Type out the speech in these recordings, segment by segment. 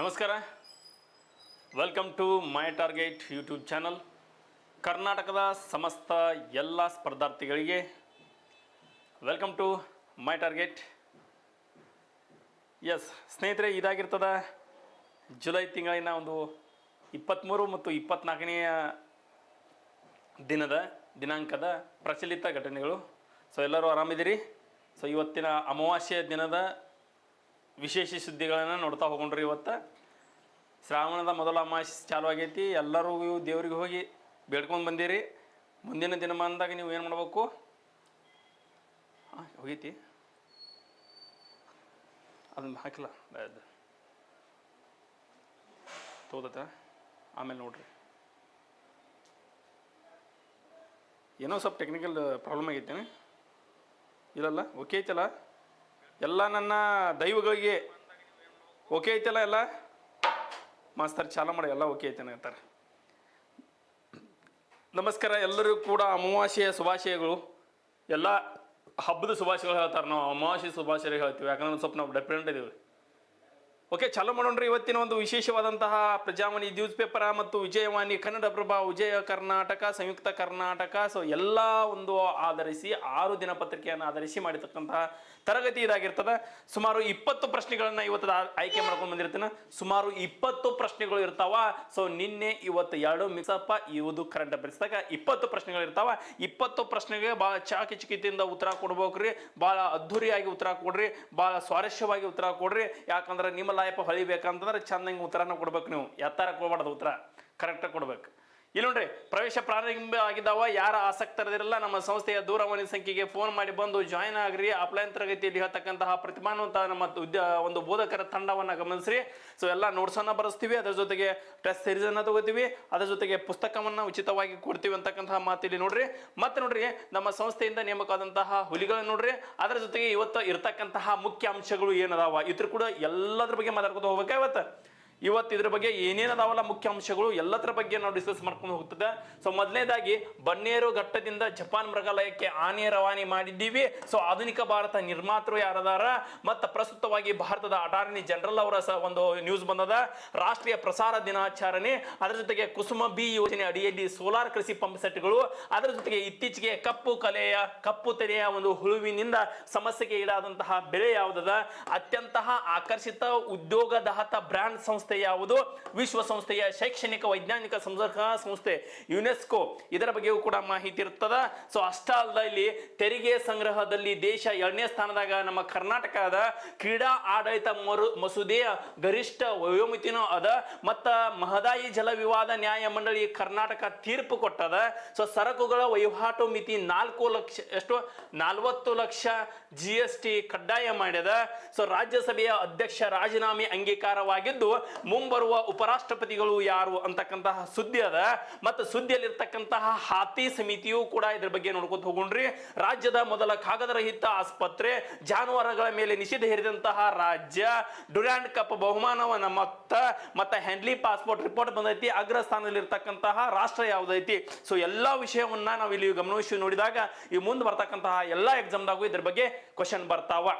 ನಮಸ್ಕಾರ. Welcome to my target YouTube channel ಕರ್ನಾಟಕದ ಸಮಸ್ತ ಎಲ್ಲ ಸ್ಪರ್ಧಾರ್ಥಿಗಳಿಗೆ ವೆಲ್ಕಮ್ ಟು ಮೈ ಟಾರ್ಗೆಟ್ ಎಸ್ ಸ್ನೇಹಿತರೆ, ಇದಾಗಿರ್ತದ ಜುಲೈ ತಿಂಗಳಿನ ಒಂದು ಇಪ್ಪತ್ತ್ಮೂರು ಮತ್ತು ಇಪ್ಪತ್ತ್ನಾಲ್ಕನೆಯ ದಿನದ ದಿನಾಂಕದ ಪ್ರಚಲಿತ ಘಟನೆಗಳು. ಸೊ ಎಲ್ಲರೂ ಆರಾಮಿದ್ದೀರಿ? ಸೊ ಇವತ್ತಿನ ಅಮಾವಾಸ್ಯ ದಿನದ ವಿಶೇಷ ಸುದ್ದಿಗಳನ್ನು ನೋಡ್ತಾ ಹೋಗೊಂಡ್ರಿ ಇವತ್ತು. ಶ್ರಾವಣದ ಮೊದಲ ಅಮಾವಾಸ್ಯೆ ಚಾಲು ಆಗೈತಿ. ಎಲ್ಲರೂ ದೇವ್ರಿಗೆ ಹೋಗಿ ಬೇಡ್ಕೊಂಡು ಬಂದಿರಿ. ಮುಂದಿನ ದಿನಮಾನದಾಗ ನೀವು ಏನು ಮಾಡಬೇಕು? ಹಾಂ ಹೋಗೈತಿ. ಅದನ್ನ ಹಾಕಿಲ್ಲ. ಅದು ತೋದತ್ತ ಆಮೇಲೆ ನೋಡ್ರಿ. ಏನೋ ಸ್ವಲ್ಪ ಟೆಕ್ನಿಕಲ್ ಪ್ರಾಬ್ಲಮ್ ಆಗೈತೇನೆ. ಇಲ್ಲಲ್ಲ? ಓಕೆ ಐತಲ್ಲ? ಎಲ್ಲ ನನ್ನ ದೈವಗಳಿಗೆ ಓಕೆ ಐತಲ್ಲ ಎಲ್ಲ? ಮಾಸ್ತರ್ ಚಾಲ ಮಾಡಿ ಎಲ್ಲ ಓಕೆ ಐತೆ ಅಂತಾರೆ ನಮಸ್ಕಾರ ಎಲ್ಲರಿಗೂ ಕೂಡ ಅಮಾವಾಸ್ಯೆಯ ಶುಭಾಶಯಗಳು. ಎಲ್ಲ ಹಬ್ಬದ ಶುಭಾಶಯಗಳು ಹೇಳ್ತಾರೆ ನಾವು, ಅಮಾವಾಸ್ಯೆ ಶುಭಾಶಯ ಹೇಳ್ತೀವಿ. ಯಾಕಂದ್ರೆ ಸ್ವಲ್ಪ ನಾವು ಡಿಪೆಂಡ್ ಇದ್ದೀವಿ ಓಕೆ, ಚಾಲೂ ಮಾಡೋಣ್ರಿ. ಇವತ್ತಿನ ಒಂದು ವಿಶೇಷವಾದಂತಹ ಪ್ರಜಾವಾಣಿ ನ್ಯೂಸ್ ಪೇಪರ ಮತ್ತು ವಿಜಯವಾಣಿ ಕನ್ನಡ ಪ್ರಭಾ ವಿಜಯ ಕರ್ನಾಟಕ, ಸಂಯುಕ್ತ ಕರ್ನಾಟಕ. ಸೊ ಎಲ್ಲ ಒಂದು ಆಧರಿಸಿ, ಆರು ದಿನಪತ್ರಿಕೆಯನ್ನು ಆಧರಿಸಿ ಮಾಡಿರ್ತಕ್ಕಂತಹ ತರಗತಿ ಇದಾಗಿರ್ತದೆ. ಸುಮಾರು ಇಪ್ಪತ್ತು ಪ್ರಶ್ನೆಗಳನ್ನ ಇವತ್ತು ಆಯ್ಕೆ ಮಾಡ್ಕೊಂಡು ಬಂದಿರ್ತೀನಿ. ಸುಮಾರು ಇಪ್ಪತ್ತು ಪ್ರಶ್ನೆಗಳು ಇರ್ತಾವ. ಸೊ ನಿನ್ನೆ, ಇವತ್ತು ಎರಡು ಮಿಕ್ಸಪ್ಪ ಇವುದು ಕರೆಂಟ್ ಅಫೇರ್ಸ್ದಾಗ ಇಪ್ಪತ್ತು ಪ್ರಶ್ನೆಗಳು ಇರ್ತಾವ. ಇಪ್ಪತ್ತು ಪ್ರಶ್ನೆಗೆ ಭಾಳ ಚಾಕಿ ಚಿಕಿತಿಯಿಂದ ಉತ್ತರ ಕೊಡ್ಬೇಕ್ರಿ. ಭಾಳ ಅದ್ಧೂರಿಯಾಗಿ ಉತ್ತರ ಕೊಡ್ರಿ. ಭಾಳ ಸ್ವಾರಸ್ಯವಾಗಿ ಉತ್ತರ ಕೊಡ್ರಿ. ಯಾಕಂದ್ರೆ ನಿಮ್ಮ ಲೈಫ್ ಹೊಳಿಬೇಕಂತಂದ್ರೆ ಚಂದಂಗೆ ಉತ್ತರನ ಕೊಡ್ಬೇಕು ನೀವು. ಎತ್ತಾರ ಕೊಡ್ಬಾರ್ದು ಉತ್ತರ. ಕರೆಕ್ಟಾಗಿ ಕೊಡ್ಬೇಕು. ಇಲ್ಲಿ ನೋಡ್ರಿ, ಪ್ರವೇಶ ಪ್ರಾರಂಭ ಆಗಿದ್ದಾವ, ಯಾರ ಆಸಕ್ತರದಿರಲ್ಲ ನಮ್ಮ ಸಂಸ್ಥೆಯ ದೂರವಾಣಿ ಸಂಖ್ಯೆಗೆ ಫೋನ್ ಮಾಡಿ ಬಂದು ಜಾಯಿನ್ ಆಗ್ರಿ. ಅಪ್ಲೈನ್ ತರಗತಿಯಲ್ಲಿ ಹೇಳ್ತಕ್ಕಂತಹ ಪ್ರತಿಭಾನ್ವಂತ ನಮ್ಮ ಒಂದು ಬೋಧಕರ ತಂಡವನ್ನ ಗಮನಿಸ್ರಿ. ಸೊ ಎಲ್ಲ ನೋಟ್ಸನ್ನು ಬರೆಸ್ತೀವಿ, ಅದರ ಜೊತೆಗೆ ಟೆಸ್ಟ್ ಸೀರೀಸ್ ತಗೋತೀವಿ, ಅದರ ಜೊತೆಗೆ ಪುಸ್ತಕವನ್ನು ಉಚಿತವಾಗಿ ಕೊಡ್ತೀವಿ ಅಂತಕ್ಕಂತಹ ಮಾತಿಲ್ಲಿ ನೋಡ್ರಿ. ಮತ್ತೆ ನೋಡ್ರಿ, ನಮ್ಮ ಸಂಸ್ಥೆಯಿಂದ ನೇಮಕವಾದಂತಹ ಹುಲಿಗಳನ್ನ ನೋಡ್ರಿ. ಅದರ ಜೊತೆಗೆ ಇವತ್ತು ಇರತಕ್ಕಂತಹ ಮುಖ್ಯ ಅಂಶಗಳು ಏನದಾವ? ಇದ್ರ ಕೂಡ ಎಲ್ಲದ್ರ ಬಗ್ಗೆ ಮಾತಾಡ್ಕೊತ ಹೋಗ್ಬೇಕಾ ಇವತ್ತು ಇವತ್ತು ಇದ್ರ ಬಗ್ಗೆ ಏನೇನದಾವಲ್ಲ ಮುಖ್ಯ ಅಂಶಗಳು, ಎಲ್ಲದರ ಬಗ್ಗೆ ನಾವು ಡಿಸ್ಕಸ್ ಮಾಡ್ಕೊಂಡು ಹೋಗ್ತದೆ. ಸೊ ಮೊದಲನೇದಾಗಿ, ಬನ್ನೇರು ಘಟ್ಟದಿಂದ ಜಪಾನ್ ಮೃಗಾಲಯಕ್ಕೆ ಆನೆ ರವಾನೆ ಮಾಡಿದ್ದೀವಿ. ಸೊ ಆಧುನಿಕ ಭಾರತ ನಿರ್ಮಾತೃ ಯಾರದಾರ? ಮತ್ತು ಪ್ರಸ್ತುತವಾಗಿ ಭಾರತದ ಅಟಾರ್ನಿ ಜನರಲ್ ಅವರ ಒಂದು ನ್ಯೂಸ್ ಬಂದದ. ರಾಷ್ಟ್ರೀಯ ಪ್ರಸಾರ ದಿನಾಚರಣೆ, ಅದರ ಜೊತೆಗೆ ಕುಸುಮ ಬಿ ಯೋಜನೆ ಅಡಿಯಲ್ಲಿ ಸೋಲಾರ್ ಕೃಷಿ ಪಂಪ್ ಸೆಟ್ಗಳು, ಅದರ ಜೊತೆಗೆ ಇತ್ತೀಚೆಗೆ ಕಪ್ಪು ಕಲೆಯ, ಕಪ್ಪು ತೆರೆಯ ಒಂದು ಹುಳುವಿನಿಂದ ಸಮಸ್ಯೆಗೆ ಈಡಾದಂತಹ ಬೆಳೆ ಯಾವುದದ? ಅತ್ಯಂತ ಆಕರ್ಷಿತ ಉದ್ಯೋಗದಾತ ಬ್ರ್ಯಾಂಡ್ ಸಂಸ್ಥೆ ಯಾವುದು? ವಿಶ್ವಸಂಸ್ಥೆಯ ಶೈಕ್ಷಣಿಕ ವೈಜ್ಞಾನಿಕ ಸಂಶೋಧನಾ ಸಂಸ್ಥೆ ಯುನೆಸ್ಕೋ. ಇದರ ಬಗ್ಗೆಯೂ ಕೂಡ ಮಾಹಿತಿ ಇರ್ತದ ಸೊ ಅಷ್ಟ ಅಲ್ಲದ ಇಲ್ಲಿ ತೆರಿಗೆ ಸಂಗ್ರಹದಲ್ಲಿ ದೇಶ ಎರಡನೇ ಸ್ಥಾನದಾಗ ನಮ್ಮ ಕರ್ನಾಟಕದ ಕ್ರೀಡಾ ಆಡಳಿತ ಮರು, ಮಸೂದೆಯ ಗರಿಷ್ಠ ವಯೋಮಿತಿನೂ ಅದ. ಮತ್ತ ಮಹದಾಯಿ ಜಲ ವಿವಾದ ನ್ಯಾಯ ಮಂಡಳಿ ಕರ್ನಾಟಕ ತೀರ್ಪು ಕೊಟ್ಟದ. ಸೊ ಸರಕುಗಳ ವಹಿವಾಟು ಮಿತಿ ನಾಲ್ಕು ಲಕ್ಷ, ಎಷ್ಟು? ನಾಲ್ವತ್ತು ಲಕ್ಷ ಜಿ ಎಸ್ ಟಿ ಕಡ್ಡಾಯ ಮಾಡಿದ. ಸೊ ರಾಜ್ಯಸಭೆಯ ಅಧ್ಯಕ್ಷ ರಾಜೀನಾಮೆ ಅಂಗೀಕಾರವಾಗಿದ್ದು ಮುಂಬರುವ ಉಪರಾಷ್ಟ್ರಪತಿಗಳು ಯಾರು ಅಂತಕ್ಕಂತಹ ಸುದ್ದಿ ಅದ. ಮತ್ತು ಸುದ್ದಿಯಲ್ಲಿರ್ತಕ್ಕಂತಹ ಹಾತಿ ಸಮಿತಿಯು ಕೂಡ ಇದ್ರ ಬಗ್ಗೆ ನೋಡ್ಕೊತ ಹೋಗೊಂಡ್ರಿ ರಾಜ್ಯದ ಮೊದಲ ಕಾಗದರಹಿತ ಆಸ್ಪತ್ರೆ ಜಾನುವಾರುಗಳ ಮೇಲೆ ನಿಷೇಧ ಹೇರಿದಂತಹ ರಾಜ್ಯ. ಡುರ್ಯಾಂಡ್ ಕಪ್ ಬಹುಮಾನವನ್ನ ಮತ್ತ, ಮತ್ತೆ ಹ್ಯಾಂಡ್ಲಿ ಪಾಸ್ಪೋರ್ಟ್ ರಿಪೋರ್ಟ್ ಬಂದೈತಿ. ಅಗ್ರ ಸ್ಥಾನದಲ್ಲಿರ್ತಕ್ಕಂತಹ ರಾಷ್ಟ್ರ ಯಾವುದೈತಿ? ಸೊ ಎಲ್ಲಾ ವಿಷಯವನ್ನ ನಾವು ಇಲ್ಲಿ ಗಮನಿಸಿ ನೋಡಿದಾಗ ಈ ಮುಂದೆ ಬರ್ತಕ್ಕಂತಹ ಎಲ್ಲಾ ಎಕ್ಸಾಮ್ದಾಗೂ ಇದ್ರ ಬಗ್ಗೆ ಕ್ವಶನ್ ಬರ್ತಾವ.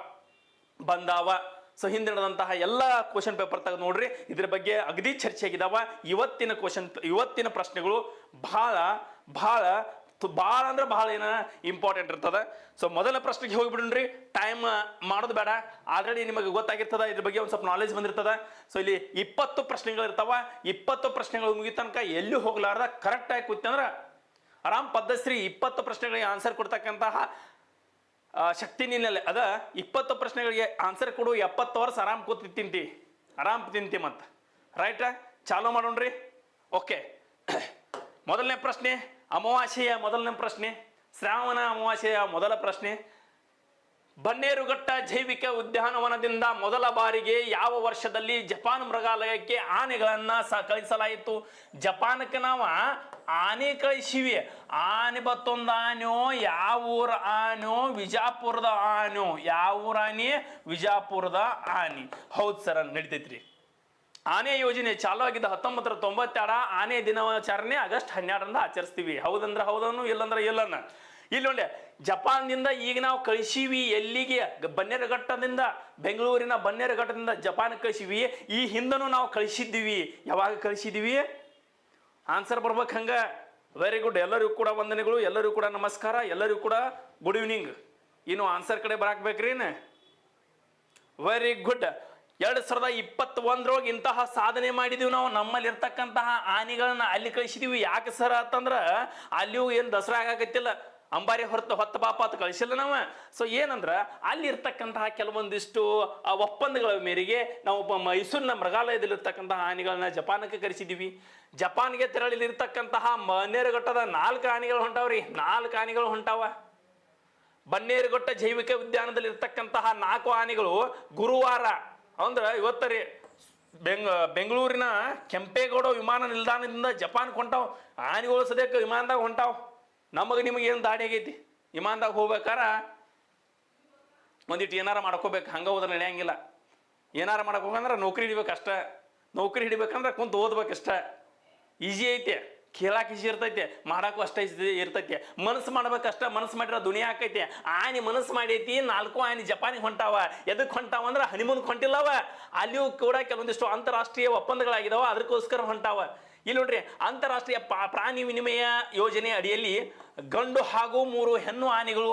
ಬಂದಾವ. ಸೊ ಹಿಂದಿನದಂತಹ ಎಲ್ಲ ಕ್ವಶನ್ ಪೇಪರ್ ತೆಗೆದು ನೋಡ್ರಿ. ಇದ್ರ ಬಗ್ಗೆ ಅಗದಿ ಚರ್ಚೆ ಆಗಿದಾವ. ಇವತ್ತಿನ ಕ್ವಶನ್ ಇವತ್ತಿನ ಪ್ರಶ್ನೆಗಳು ಬಹಳ ಬಹಳ ಬಹಳ ಅಂದ್ರೆ ಬಹಳ ಏನ ಇಂಪಾರ್ಟೆಂಟ್ ಇರ್ತದೆ. ಸೊ ಮೊದಲ ಪ್ರಶ್ನೆಗೆ ಹೋಗ್ಬಿಡ್ರಿ ಟೈಮ್ ಮಾಡೋದು ಬೇಡ. ಆಲ್ರೆಡಿ ನಿಮಗೆ ಗೊತ್ತಾಗಿರ್ತದ. ಇದ್ರ ಬಗ್ಗೆ ಒಂದು ಸ್ವಲ್ಪ ನಾಲೆಜ್ ಬಂದಿರ್ತದೆ. ಸೊ ಇಲ್ಲಿ ಇಪ್ಪತ್ತು ಪ್ರಶ್ನೆಗಳು ಇರ್ತಾವ. ಇಪ್ಪತ್ತು ಪ್ರಶ್ನೆಗಳು ಮುಗಿ ತನಕ ಎಲ್ಲೂ ಹೋಗ್ಲಾರ್ದ. ಕರೆಕ್ಟಾಗಿ ಕೂತಂದ್ರೆ ಆರಾಮ್ ಪದ್ಧಶ್ರೀ ಇಪ್ಪತ್ತು ಪ್ರಶ್ನೆಗಳಿಗೆ ಆನ್ಸರ್ ಕೊಡ್ತಕ್ಕಂತಹ ಶಕ್ತಿ ನಿನ್ನಲ್ಲಿ. ಅದ ಇಪ್ಪತ್ತು ಪ್ರಶ್ನೆಗಳಿಗೆ ಆನ್ಸರ್ ಕೊಡು, ಎಪ್ಪತ್ತು ವರ್ಷ ಆರಾಮ್ ಕೂತಿ ತಿಂತಿ. ಆರಾಮ್ ತಿಂತಿ ಮತ್ತ. ರೈಟ್ ಚಾಲು ಮಾಡೋಣ್ರಿ. ಓಕೆ ಮೊದಲನೇ ಪ್ರಶ್ನೆ, ಅಮಾವಾಸ್ಯೆಯ ಮೊದಲನೇ ಪ್ರಶ್ನೆ, ಶ್ರಾವಣ ಅಮಾವಾಸ್ಯೆಯ ಮೊದಲ ಪ್ರಶ್ನೆ ಬನ್ನೇರುಘಟ್ಟ ಜೈವಿಕ ಉದ್ಯಾನವನದಿಂದ ಮೊದಲ ಬಾರಿಗೆ ಯಾವ ವರ್ಷದಲ್ಲಿ ಜಪಾನ್ ಮೃಗಾಲಯಕ್ಕೆ ಆನೆಗಳನ್ನು ಸ ಕಳಿಸಲಾಯಿತು? ಜಪಾನಕ್ಕೆ ನಾವು ಆನೆ ಕಳಿಸಿವಿ. ಆನೆ ಬತ್ತೊಂದು ಆನೆಯೋ, ಯಾವ ಊರ ಆನೆಯೋ, ವಿಜಾಪುರದ ಆನೆಯೋ, ಯಾವ ಊರ ಆನೆ? ವಿಜಾಪುರದ ಆನೆ. ಹೌದು ಸರ್ ನಡೀತೈತ್ರಿ. ಆನೆ ಯೋಜನೆ ಚಾಲು ಆಗಿದ್ದ ಹತ್ತೊಂಬತ್ತರ ತೊಂಬತ್ತೆರಡ ಆನೆ ದಿನಾಚರಣೆ ಆಗಸ್ಟ್ ಹನ್ನೆರಡರಿಂದ ಆಚರಿಸ್ತೀವಿ. ಹೌದಂದ್ರೆ ಹೌದನ್ನು, ಇಲ್ಲಂದ್ರೆ ಇಲ್ಲನ್ನ ಇಲ್ಲಿ ನೋಡಿ ಜಪಾನ್ನಿಂದ ಈಗ ನಾವು ಕಳಿಸೀವಿ ಎಲ್ಲಿಗೆ? ಬನ್ನೇರಘಟ್ಟದಿಂದ ಬೆಂಗಳೂರಿನ ಬನ್ನೇರುಘಟ್ಟದಿಂದ ಜಪಾನ್ ಕಳಿಸೀವಿ. ಈ ಹಿಂದನೂ ನಾವು ಕಳಿಸಿದ್ದೀವಿ. ಯಾವಾಗ ಕಳಿಸಿದ್ದೀವಿ? ಆನ್ಸರ್ ಬರ್ಬೇಕು ಹಂಗೆ. ವೆರಿ ಗುಡ್ ಎಲ್ಲರಿಗೂ ಕೂಡ ವಂದನೆಗಳು, ಎಲ್ಲರಿಗೂ ಕೂಡ ನಮಸ್ಕಾರ, ಎಲ್ಲರಿಗೂ ಕೂಡ ಗುಡ್ ಈವ್ನಿಂಗ್ ಇನ್ನು ಆನ್ಸರ್ ಕಡೆ ಬರಾಕ್ಬೇಕ್ರಿ ವೆರಿ ಗುಡ್ ಎರಡು ಸಾವಿರದ ಇಪ್ಪತ್ತೊಂದರೊಳಗೆ ಇಂತಹ ಸಾಧನೆ ಮಾಡಿದೀವಿ ನಾವು. ನಮ್ಮಲ್ಲಿ ಇರ್ತಕ್ಕಂತಹ ಆನೆಗಳನ್ನ ಅಲ್ಲಿ ಕಳಿಸಿದೀವಿ. ಯಾಕೆ ಸರ್ ಅಂತಂದ್ರ, ಅಲ್ಲಿಯೂ ಏನು ದಸರಾ ಆಗಾಕತ್ತಿಲ್ಲ. ಅಂಬಾರಿ ಹೊರತು ಹೊತ್ತ ಪಾಪ ಅಂತ ಕಳಿಸಿಲ್ಲ ನಾವು. ಸೊ ಏನಂದ್ರ ಅಲ್ಲಿ ಇರ್ತಕ್ಕಂತಹ ಕೆಲವೊಂದಿಷ್ಟು ಒಪ್ಪಂದಗಳ ಮೇರೆಗೆ ನಾವು ಮೈಸೂರಿನ ಮೃಗಾಲಯದಲ್ಲಿರ್ತಕ್ಕಂತಹ ಆನೆಗಳನ್ನ ಜಪಾನಕ್ಕೆ ಕರೆಸಿದ್ದೀವಿ ಜಪಾನ್ಗೆ ತೆರಳಿಲಿರ್ತಕ್ಕಂತಹ ಮನ್ನೇರುಘಟ್ಟದ ನಾಲ್ಕು ಆನೆಗಳು ಹೊಂಟಾವ್ರಿ ನಾಲ್ಕು ಆನೆಗಳು ಹೊಂಟಾವ ಬನ್ನೇರುಘಟ್ಟ ಜೈವಿಕ ಉದ್ಯಾನದಲ್ಲಿ ಇರ್ತಕ್ಕಂತಹ ನಾಲ್ಕು ಆನೆಗಳು ಗುರುವಾರ, ಅಂದ್ರೆ ಇವತ್ತರಿ ಬೆಂಗ್, ಬೆಂಗಳೂರಿನ ಕೆಂಪೇಗೌಡ ವಿಮಾನ ನಿಲ್ದಾಣದಿಂದ ಜಪಾನ್ ಹೊಂಟಾವ್. ಆನೆಗಳು ಸದ್ಯಕ್ಕೆ ವಿಮಾನದಾಗ ಹೊಂಟಾವ್. ನಮಗೆ ನಿಮಗೆ ಏನು ದಾಡಿ ಆಗೈತಿ? ವಿಮಾನದಾಗ ಹೋಗ್ಬೇಕಾರ ಒಂದಿಟ್ಟು ಏನಾರ ಮಾಡ್ಕೋಬೇಕು, ಹಂಗೆ ಹೋದ್ರೆ ನಡೆಯಂಗಿಲ್ಲ. ಏನಾರ ಹೋಗಂದ್ರೆ ನೌಕರಿ ಹಿಡಿಬೇಕು ಅಷ್ಟ. ನೌಕರಿ ಹಿಡಿಬೇಕಂದ್ರೆ ಕುಂತು ಓದ್ಬೇಕಷ್ಟ ಈಜಿ ಐತೆ ಕೇಳಕ್ಕೆ ಈಜಿ ಇರ್ತೈತೆ ಮಾಡೋಕ್ಕೂ ಅಷ್ಟ ಇರ್ತೈತೆ. ಮನಸ್ಸು ಮಾಡ್ಬೇಕಷ್ಟ ಮನಸ್ಸು ಮಾಡಿರೋ ದುನಿಯಾ ಆಕೈತೆ. ಆನೆ ಮನಸ್ಸು ಮಾಡೈತಿ, ನಾಲ್ಕು ಆನೆ ಜಪಾನಿಗೆ ಹೊಂಟಾವ. ಎದಕ್ಕೆ ಹೊಂಟಾವ ಅಂದ್ರೆ ಹನಿಮೂನ್ಗೆ ಹೊಂಟಿಲ್ಲವ. ಅಲ್ಲಿಯೂ ಕೂಡ ಕೆಲವೊಂದಿಷ್ಟು ಅಂತಾರಾಷ್ಟ್ರೀಯ ಒಪ್ಪಂದಗಳಾಗಿದಾವ ಅದಕ್ಕೋಸ್ಕರ ಹೊಂಟಾವ. ಇಲ್ಲಿ ನೋಡ್ರಿ, ಅಂತಾರಾಷ್ಟ್ರೀಯ ಪ್ರಾಣಿ ವಿನಿಮಯ ಯೋಜನೆ ಅಡಿಯಲ್ಲಿ ಗಂಡು ಹಾಗೂ ಮೂರು ಹೆಣ್ಣು ಆನೆಗಳು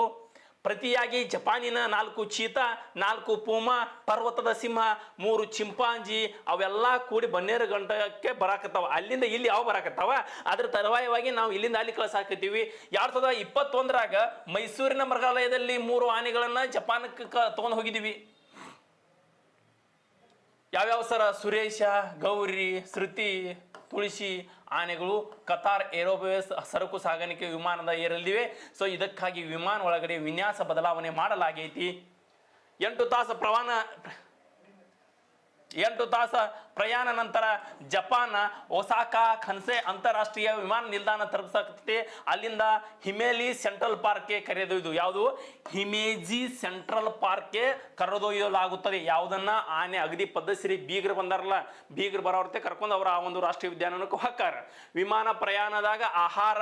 ಪ್ರತಿಯಾಗಿ ಜಪಾನಿನ ನಾಲ್ಕು ಚೀತಾ, ನಾಲ್ಕು ಪೂಮಾ, ಪರ್ವತದ ಸಿಂಹ, ಮೂರು ಚಿಂಪಾಂಜಿ, ಅವೆಲ್ಲ ಕೂಡಿ ಬನ್ನೇರು ಗಂಟಕ್ಕೆ ಬರಾಕತ್ತಾವ. ಅಲ್ಲಿಂದ ಇಲ್ಲಿ ಯಾವ ಬರಾಕತ್ತಾವ? ಅದ್ರ ತರುವಾಯವಾಗಿ ನಾವು ಇಲ್ಲಿಂದ ಅಲ್ಲಿ ಕಳ್ಸಾಕತ್ತೀವಿ. ಎರಡ್ ಸಾವಿರದ ಇಪ್ಪತ್ತೊಂದರಾಗ ಮೈಸೂರಿನ ಮೃಗಾಲಯದಲ್ಲಿ ಮೂರು ಆನೆಗಳನ್ನು ಜಪಾನಕ್ಕೆ ತಗೊಂಡು ಹೋಗಿದ್ದೀವಿ. ಯಾವ್ಯಾವ ಸರ? ಸುರೇಶ, ಗೌರಿ, ಶ್ರುತಿ ತುಳಸಿ ಆನೆಗಳು, ಕತಾರ್ ಏರೋಬೇಸ್ ಸರಕು ಸಾಗಾಣಿಕೆ ವಿಮಾನದ ಏರಲಿವೆ ಸೊ ಇದಕ್ಕಾಗಿ ವಿಮಾನ ಒಳಗಡೆ ವಿನ್ಯಾಸ ಬದಲಾವಣೆ ಮಾಡಲಾಗೈತಿ. ಎಂಟು ತಾಸು ಪ್ರವಾಣ ಎಂಟು ತಾಸ ಪ್ರಯಾಣ ನಂತರ ಜಪಾನ್ ಒಸಾಕಾ ಖನ್ಸೆ ಅಂತಾರಾಷ್ಟ್ರೀಯ ವಿಮಾನ ನಿಲ್ದಾಣ ತಲುಪಿಸಕತ್ತೆ ಅಲ್ಲಿಂದ ಹಿಮೇಲಿ ಸೆಂಟ್ರಲ್ ಪಾರ್ಕ್ಗೆ ಕರೆದೊಯ್ದು. ಯಾವುದು? ಹಿಮೇಜಿ ಸೆಂಟ್ರಲ್ ಪಾರ್ಕ್ಗೆ ಕರೆದೊಯ್ಯಲಾಗುತ್ತದೆ. ಯಾವುದನ್ನ? ಆನೆ ಅಗದಿ ಪದ್ಧತಿ ಬೀಗರು ಬಂದಾರಲ್ಲ, ಬೀಗರು ಬರೋರ್ತೆ ಕರ್ಕೊಂಡು ಅವರು ಆ ಒಂದು ರಾಷ್ಟ್ರೀಯ ಉದ್ಯಾನವನಕ್ಕೆ ಹಾಕಾರ ವಿಮಾನ ಪ್ರಯಾಣದಾಗ ಆಹಾರ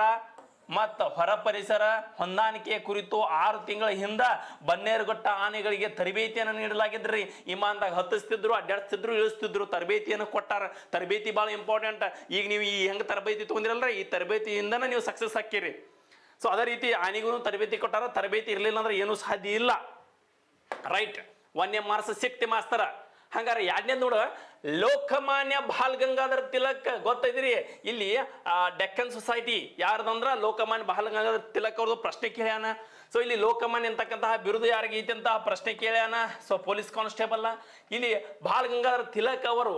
ಮತ್ತು ಹೊರ ಪರಿಸರ ಹೊಂದಾಣಿಕೆ ಕುರಿತು ಆರು ತಿಂಗಳ ಹಿಂದ ಬನ್ನೇರುಘಟ್ಟ ಆನೆಗಳಿಗೆ ತರಬೇತಿಯನ್ನು ನೀಡಲಾಗಿದ್ರಿ. ವಿಮಾನದಾಗ ಹತ್ತಿಸ್ತಿದ್ರು ಅಡ್ಡಾಡ್ತಿದ್ರು ಇಳಿಸ್ತಿದ್ರು, ತರಬೇತಿಯನ್ನು ಕೊಟ್ಟಾರ. ತರಬೇತಿ ಭಾಳ ಇಂಪಾರ್ಟೆಂಟ್ ಈಗ ನೀವು ಈ ಹೆಂಗೆ ತರಬೇತಿ ತೊಗೊಂಡಿರಲ್ರ? ಈ ತರಬೇತಿಯಿಂದನೇ ನೀವು ಸಕ್ಸಸ್ ಹಾಕಿರಿ ಸೊ ಅದೇ ರೀತಿ ಆನೆಗೂ ತರಬೇತಿ ಕೊಟ್ಟಾರ. ತರಬೇತಿ ಇರಲಿಲ್ಲ ಅಂದ್ರೆ ಏನೂ ಸಾಧ್ಯ ಇಲ್ಲ. ರೈಟ್ ವನ್ಯ ಮಾರ್ಸ ಶಕ್ತಿ ಮಾಸ್ತರ. ಹಂಗಾರೆ ಎರಡನೇ ನೋಡು, ಲೋಕಮಾನ್ಯ ಬಾಲ್ ಗಂಗಾಧರ್ ತಿಲಕ್ ಗೊತ್ತಿದ್ರಿ ಇಲ್ಲಿ ಡೆಕ್ಕನ್ ಸೊಸೈಟಿ ಯಾರ್ದಂದ್ರ ಲೋಕಮಾನ್ಯ ಬಾಲ್ ಗಂಗಾಧರ್ ತಿಲಕ್ ಅವ್ರದ್ದು ಪ್ರಶ್ನೆ ಕೇಳ್ಯಾನ. ಸೊ ಇಲ್ಲಿ ಲೋಕಮಾನ್ಯ ಅಂತಕ್ಕಂತಹ ಬಿರುದು ಯಾರಿಗೆ ಐತಿ ಅಂತ ಪ್ರಶ್ನೆ ಕೇಳ್ಯಾನ. ಸೊ ಪೊಲೀಸ್ ಕಾನ್ಸ್ಟೇಬಲ್ ಇಲ್ಲಿ ಬಾಲ್ ಗಂಗಾಧರ್ ತಿಲಕ್ ಅವರು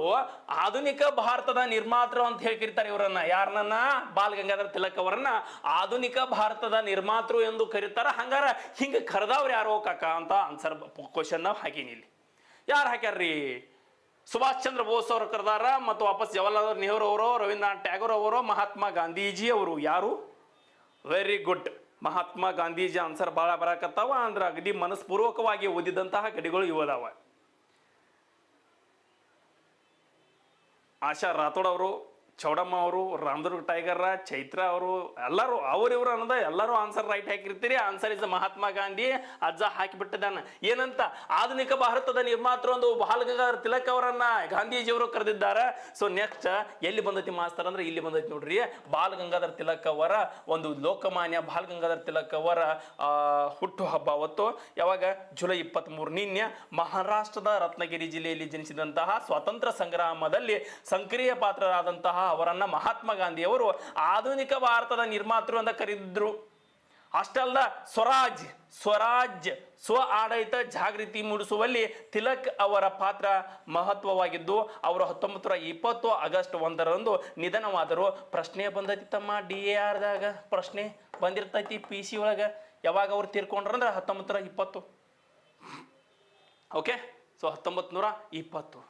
ಆಧುನಿಕ ಭಾರತದ ನಿರ್ಮಾತೃ ಅಂತ ಹೇಳಿ ಕರೀತಾರೆ ಇವರನ್ನ. ಯಾರನ್ನ ಬಾಲ್ ಗಂಗಾಧರ್ ತಿಲಕ್ ಅವರನ್ನ ಆಧುನಿಕ ಭಾರತದ ನಿರ್ಮಾತೃ ಎಂದು ಕರೀತಾರ. ಹಂಗಾರ ಹಿಂಗ ಕರೆದವ್ರು ಯಾರೋ ಕಾಕ ಅಂತ ಆನ್ಸರ್ ಕ್ವಶನ್ ಹಾಕೀನಿ ಇಲ್ಲಿ. ಯಾರು ಹಾಕ್ಯಾರ್ರಿ? ಸುಭಾಷ್ ಚಂದ್ರ ಬೋಸ್ ಅವರು ಕರೆದಾರ ಮತ್ತು ವಾಪಸ್ ಜವಾಹರ್ಲಾಲ್ ನೆಹರು ಅವರು, ರವೀಂದ್ರನಾಥ್ ಟ್ಯಾಗೋರ್ ಅವರು, ಮಹಾತ್ಮ ಗಾಂಧೀಜಿ ಅವರು. ಯಾರು? Very good Mahatma Gandhiji answer ಭಾಳ ಬರಕತ್ತಾವ, ಅಂದ್ರೆ ಅಗದಿ ಮನಸ್ಪೂರ್ವಕವಾಗಿ ಓದಿದಂತಹ ಗಡಿಗಳು ಇವದಾವ ಆಶಾ ರಾಥೋಡ್ ಅವರು ಚೌಡಮ್ಮ ಅವರು, ರಾಮದುರ್ಗ ಟೈಗರ್, ಚೈತ್ರ ಅವರು, ಎಲ್ಲರೂ ಅವ್ರಿವ್ರು ಅನ್ನದ ಎಲ್ಲರೂ ಆನ್ಸರ್ ರೈಟ್ ಹಾಕಿರ್ತೀರಿ. ಆನ್ಸರ್ ಇಸ್ ಮಹಾತ್ಮ ಗಾಂಧಿ, ಅಜ್ಜ ಹಾಕಿಬಿಟ್ಟಿದ್ದಾನೆ. ಏನಂತ? ಆಧುನಿಕ ಭಾರತದ ನಿರ್ಮಾತೃ ಒಂದು ಗಂಗಾಧರ ತಿಲಕ್ ಅವರನ್ನ ಗಾಂಧೀಜಿಯವರು ಕರೆದಿದ್ದಾರೆ. ಸೊ ನೆಕ್ಸ್ಟ್ ಎಲ್ಲಿ ಬಂದೈತಿ ಮಾಸ್ತರ್ ಅಂದ್ರೆ ಇಲ್ಲಿ ಬಂದೈತಿ ನೋಡ್ರಿ. ಬಾಲ್ ಗಂಗಾಧರ ತಿಲಕ್ ಅವರ ಒಂದು ಲೋಕಮಾನ್ಯ ಬಾಲ್ ಗಂಗಾಧರ ತಿಲಕ್ ಅವರ ಹುಟ್ಟು ಹಬ್ಬ ಅವತ್ತು. ಯಾವಾಗ? ಜುಲೈ ಇಪ್ಪತ್ತ್ ಮೂರು ನಿನ್ನೆ ಮಹಾರಾಷ್ಟ್ರದ ರತ್ನಗಿರಿ ಜಿಲ್ಲೆಯಲ್ಲಿ ಜನಿಸಿದಂತಹ ಸ್ವಾತಂತ್ರ್ಯ ಸಂಗ್ರಾಮದಲ್ಲಿ ಸಕ್ರಿಯ ಪಾತ್ರರಾದಂತಹ ಅವರನ್ನ ಮಹಾತ್ಮ ಗಾಂಧಿಯವರು ಆಧುನಿಕ ಭಾರತದ ನಿರ್ಮಾತೃ ಅಂತ ಕರೆದಿದ್ರು. ಅಷ್ಟಲ್ಲ ಸ್ವರಾಜ್ ಸ್ವರಾಜ್ ಸ್ವ ಆಡಳಿತ ಜಾಗೃತಿ ಮೂಡಿಸುವಲ್ಲಿ ತಿಲಕ್ ಅವರ ಪಾತ್ರ ಮಹತ್ವವಾಗಿದ್ದು, ಅವರು ಹತ್ತೊಂಬತ್ತು ನೂರ ಇಪ್ಪತ್ತು ಆಗಸ್ಟ್ ಒಂದರಂದು ನಿಧನವಾದರು ಪ್ರಶ್ನೆ ಬಂದೈತಿ ತಮ್ಮ ಡಿ ಎ ಆರ್ದಾಗ ಪ್ರಶ್ನೆ ಬಂದಿರ್ತೈತಿ ಪಿ ಸಿ ಒಳಗೆ. ಯಾವಾಗ ಅವ್ರು ತೀರ್ಕೊಂಡ್ರಂದ್ರೆ ಹತ್ತೊಂಬತ್ತು ನೂರ ಇಪ್ಪತ್ತು. ಓಕೆ ಸೊ ಹತ್ತೊಂಬತ್ತು ನೂರ ಇಪ್ಪತ್ತು.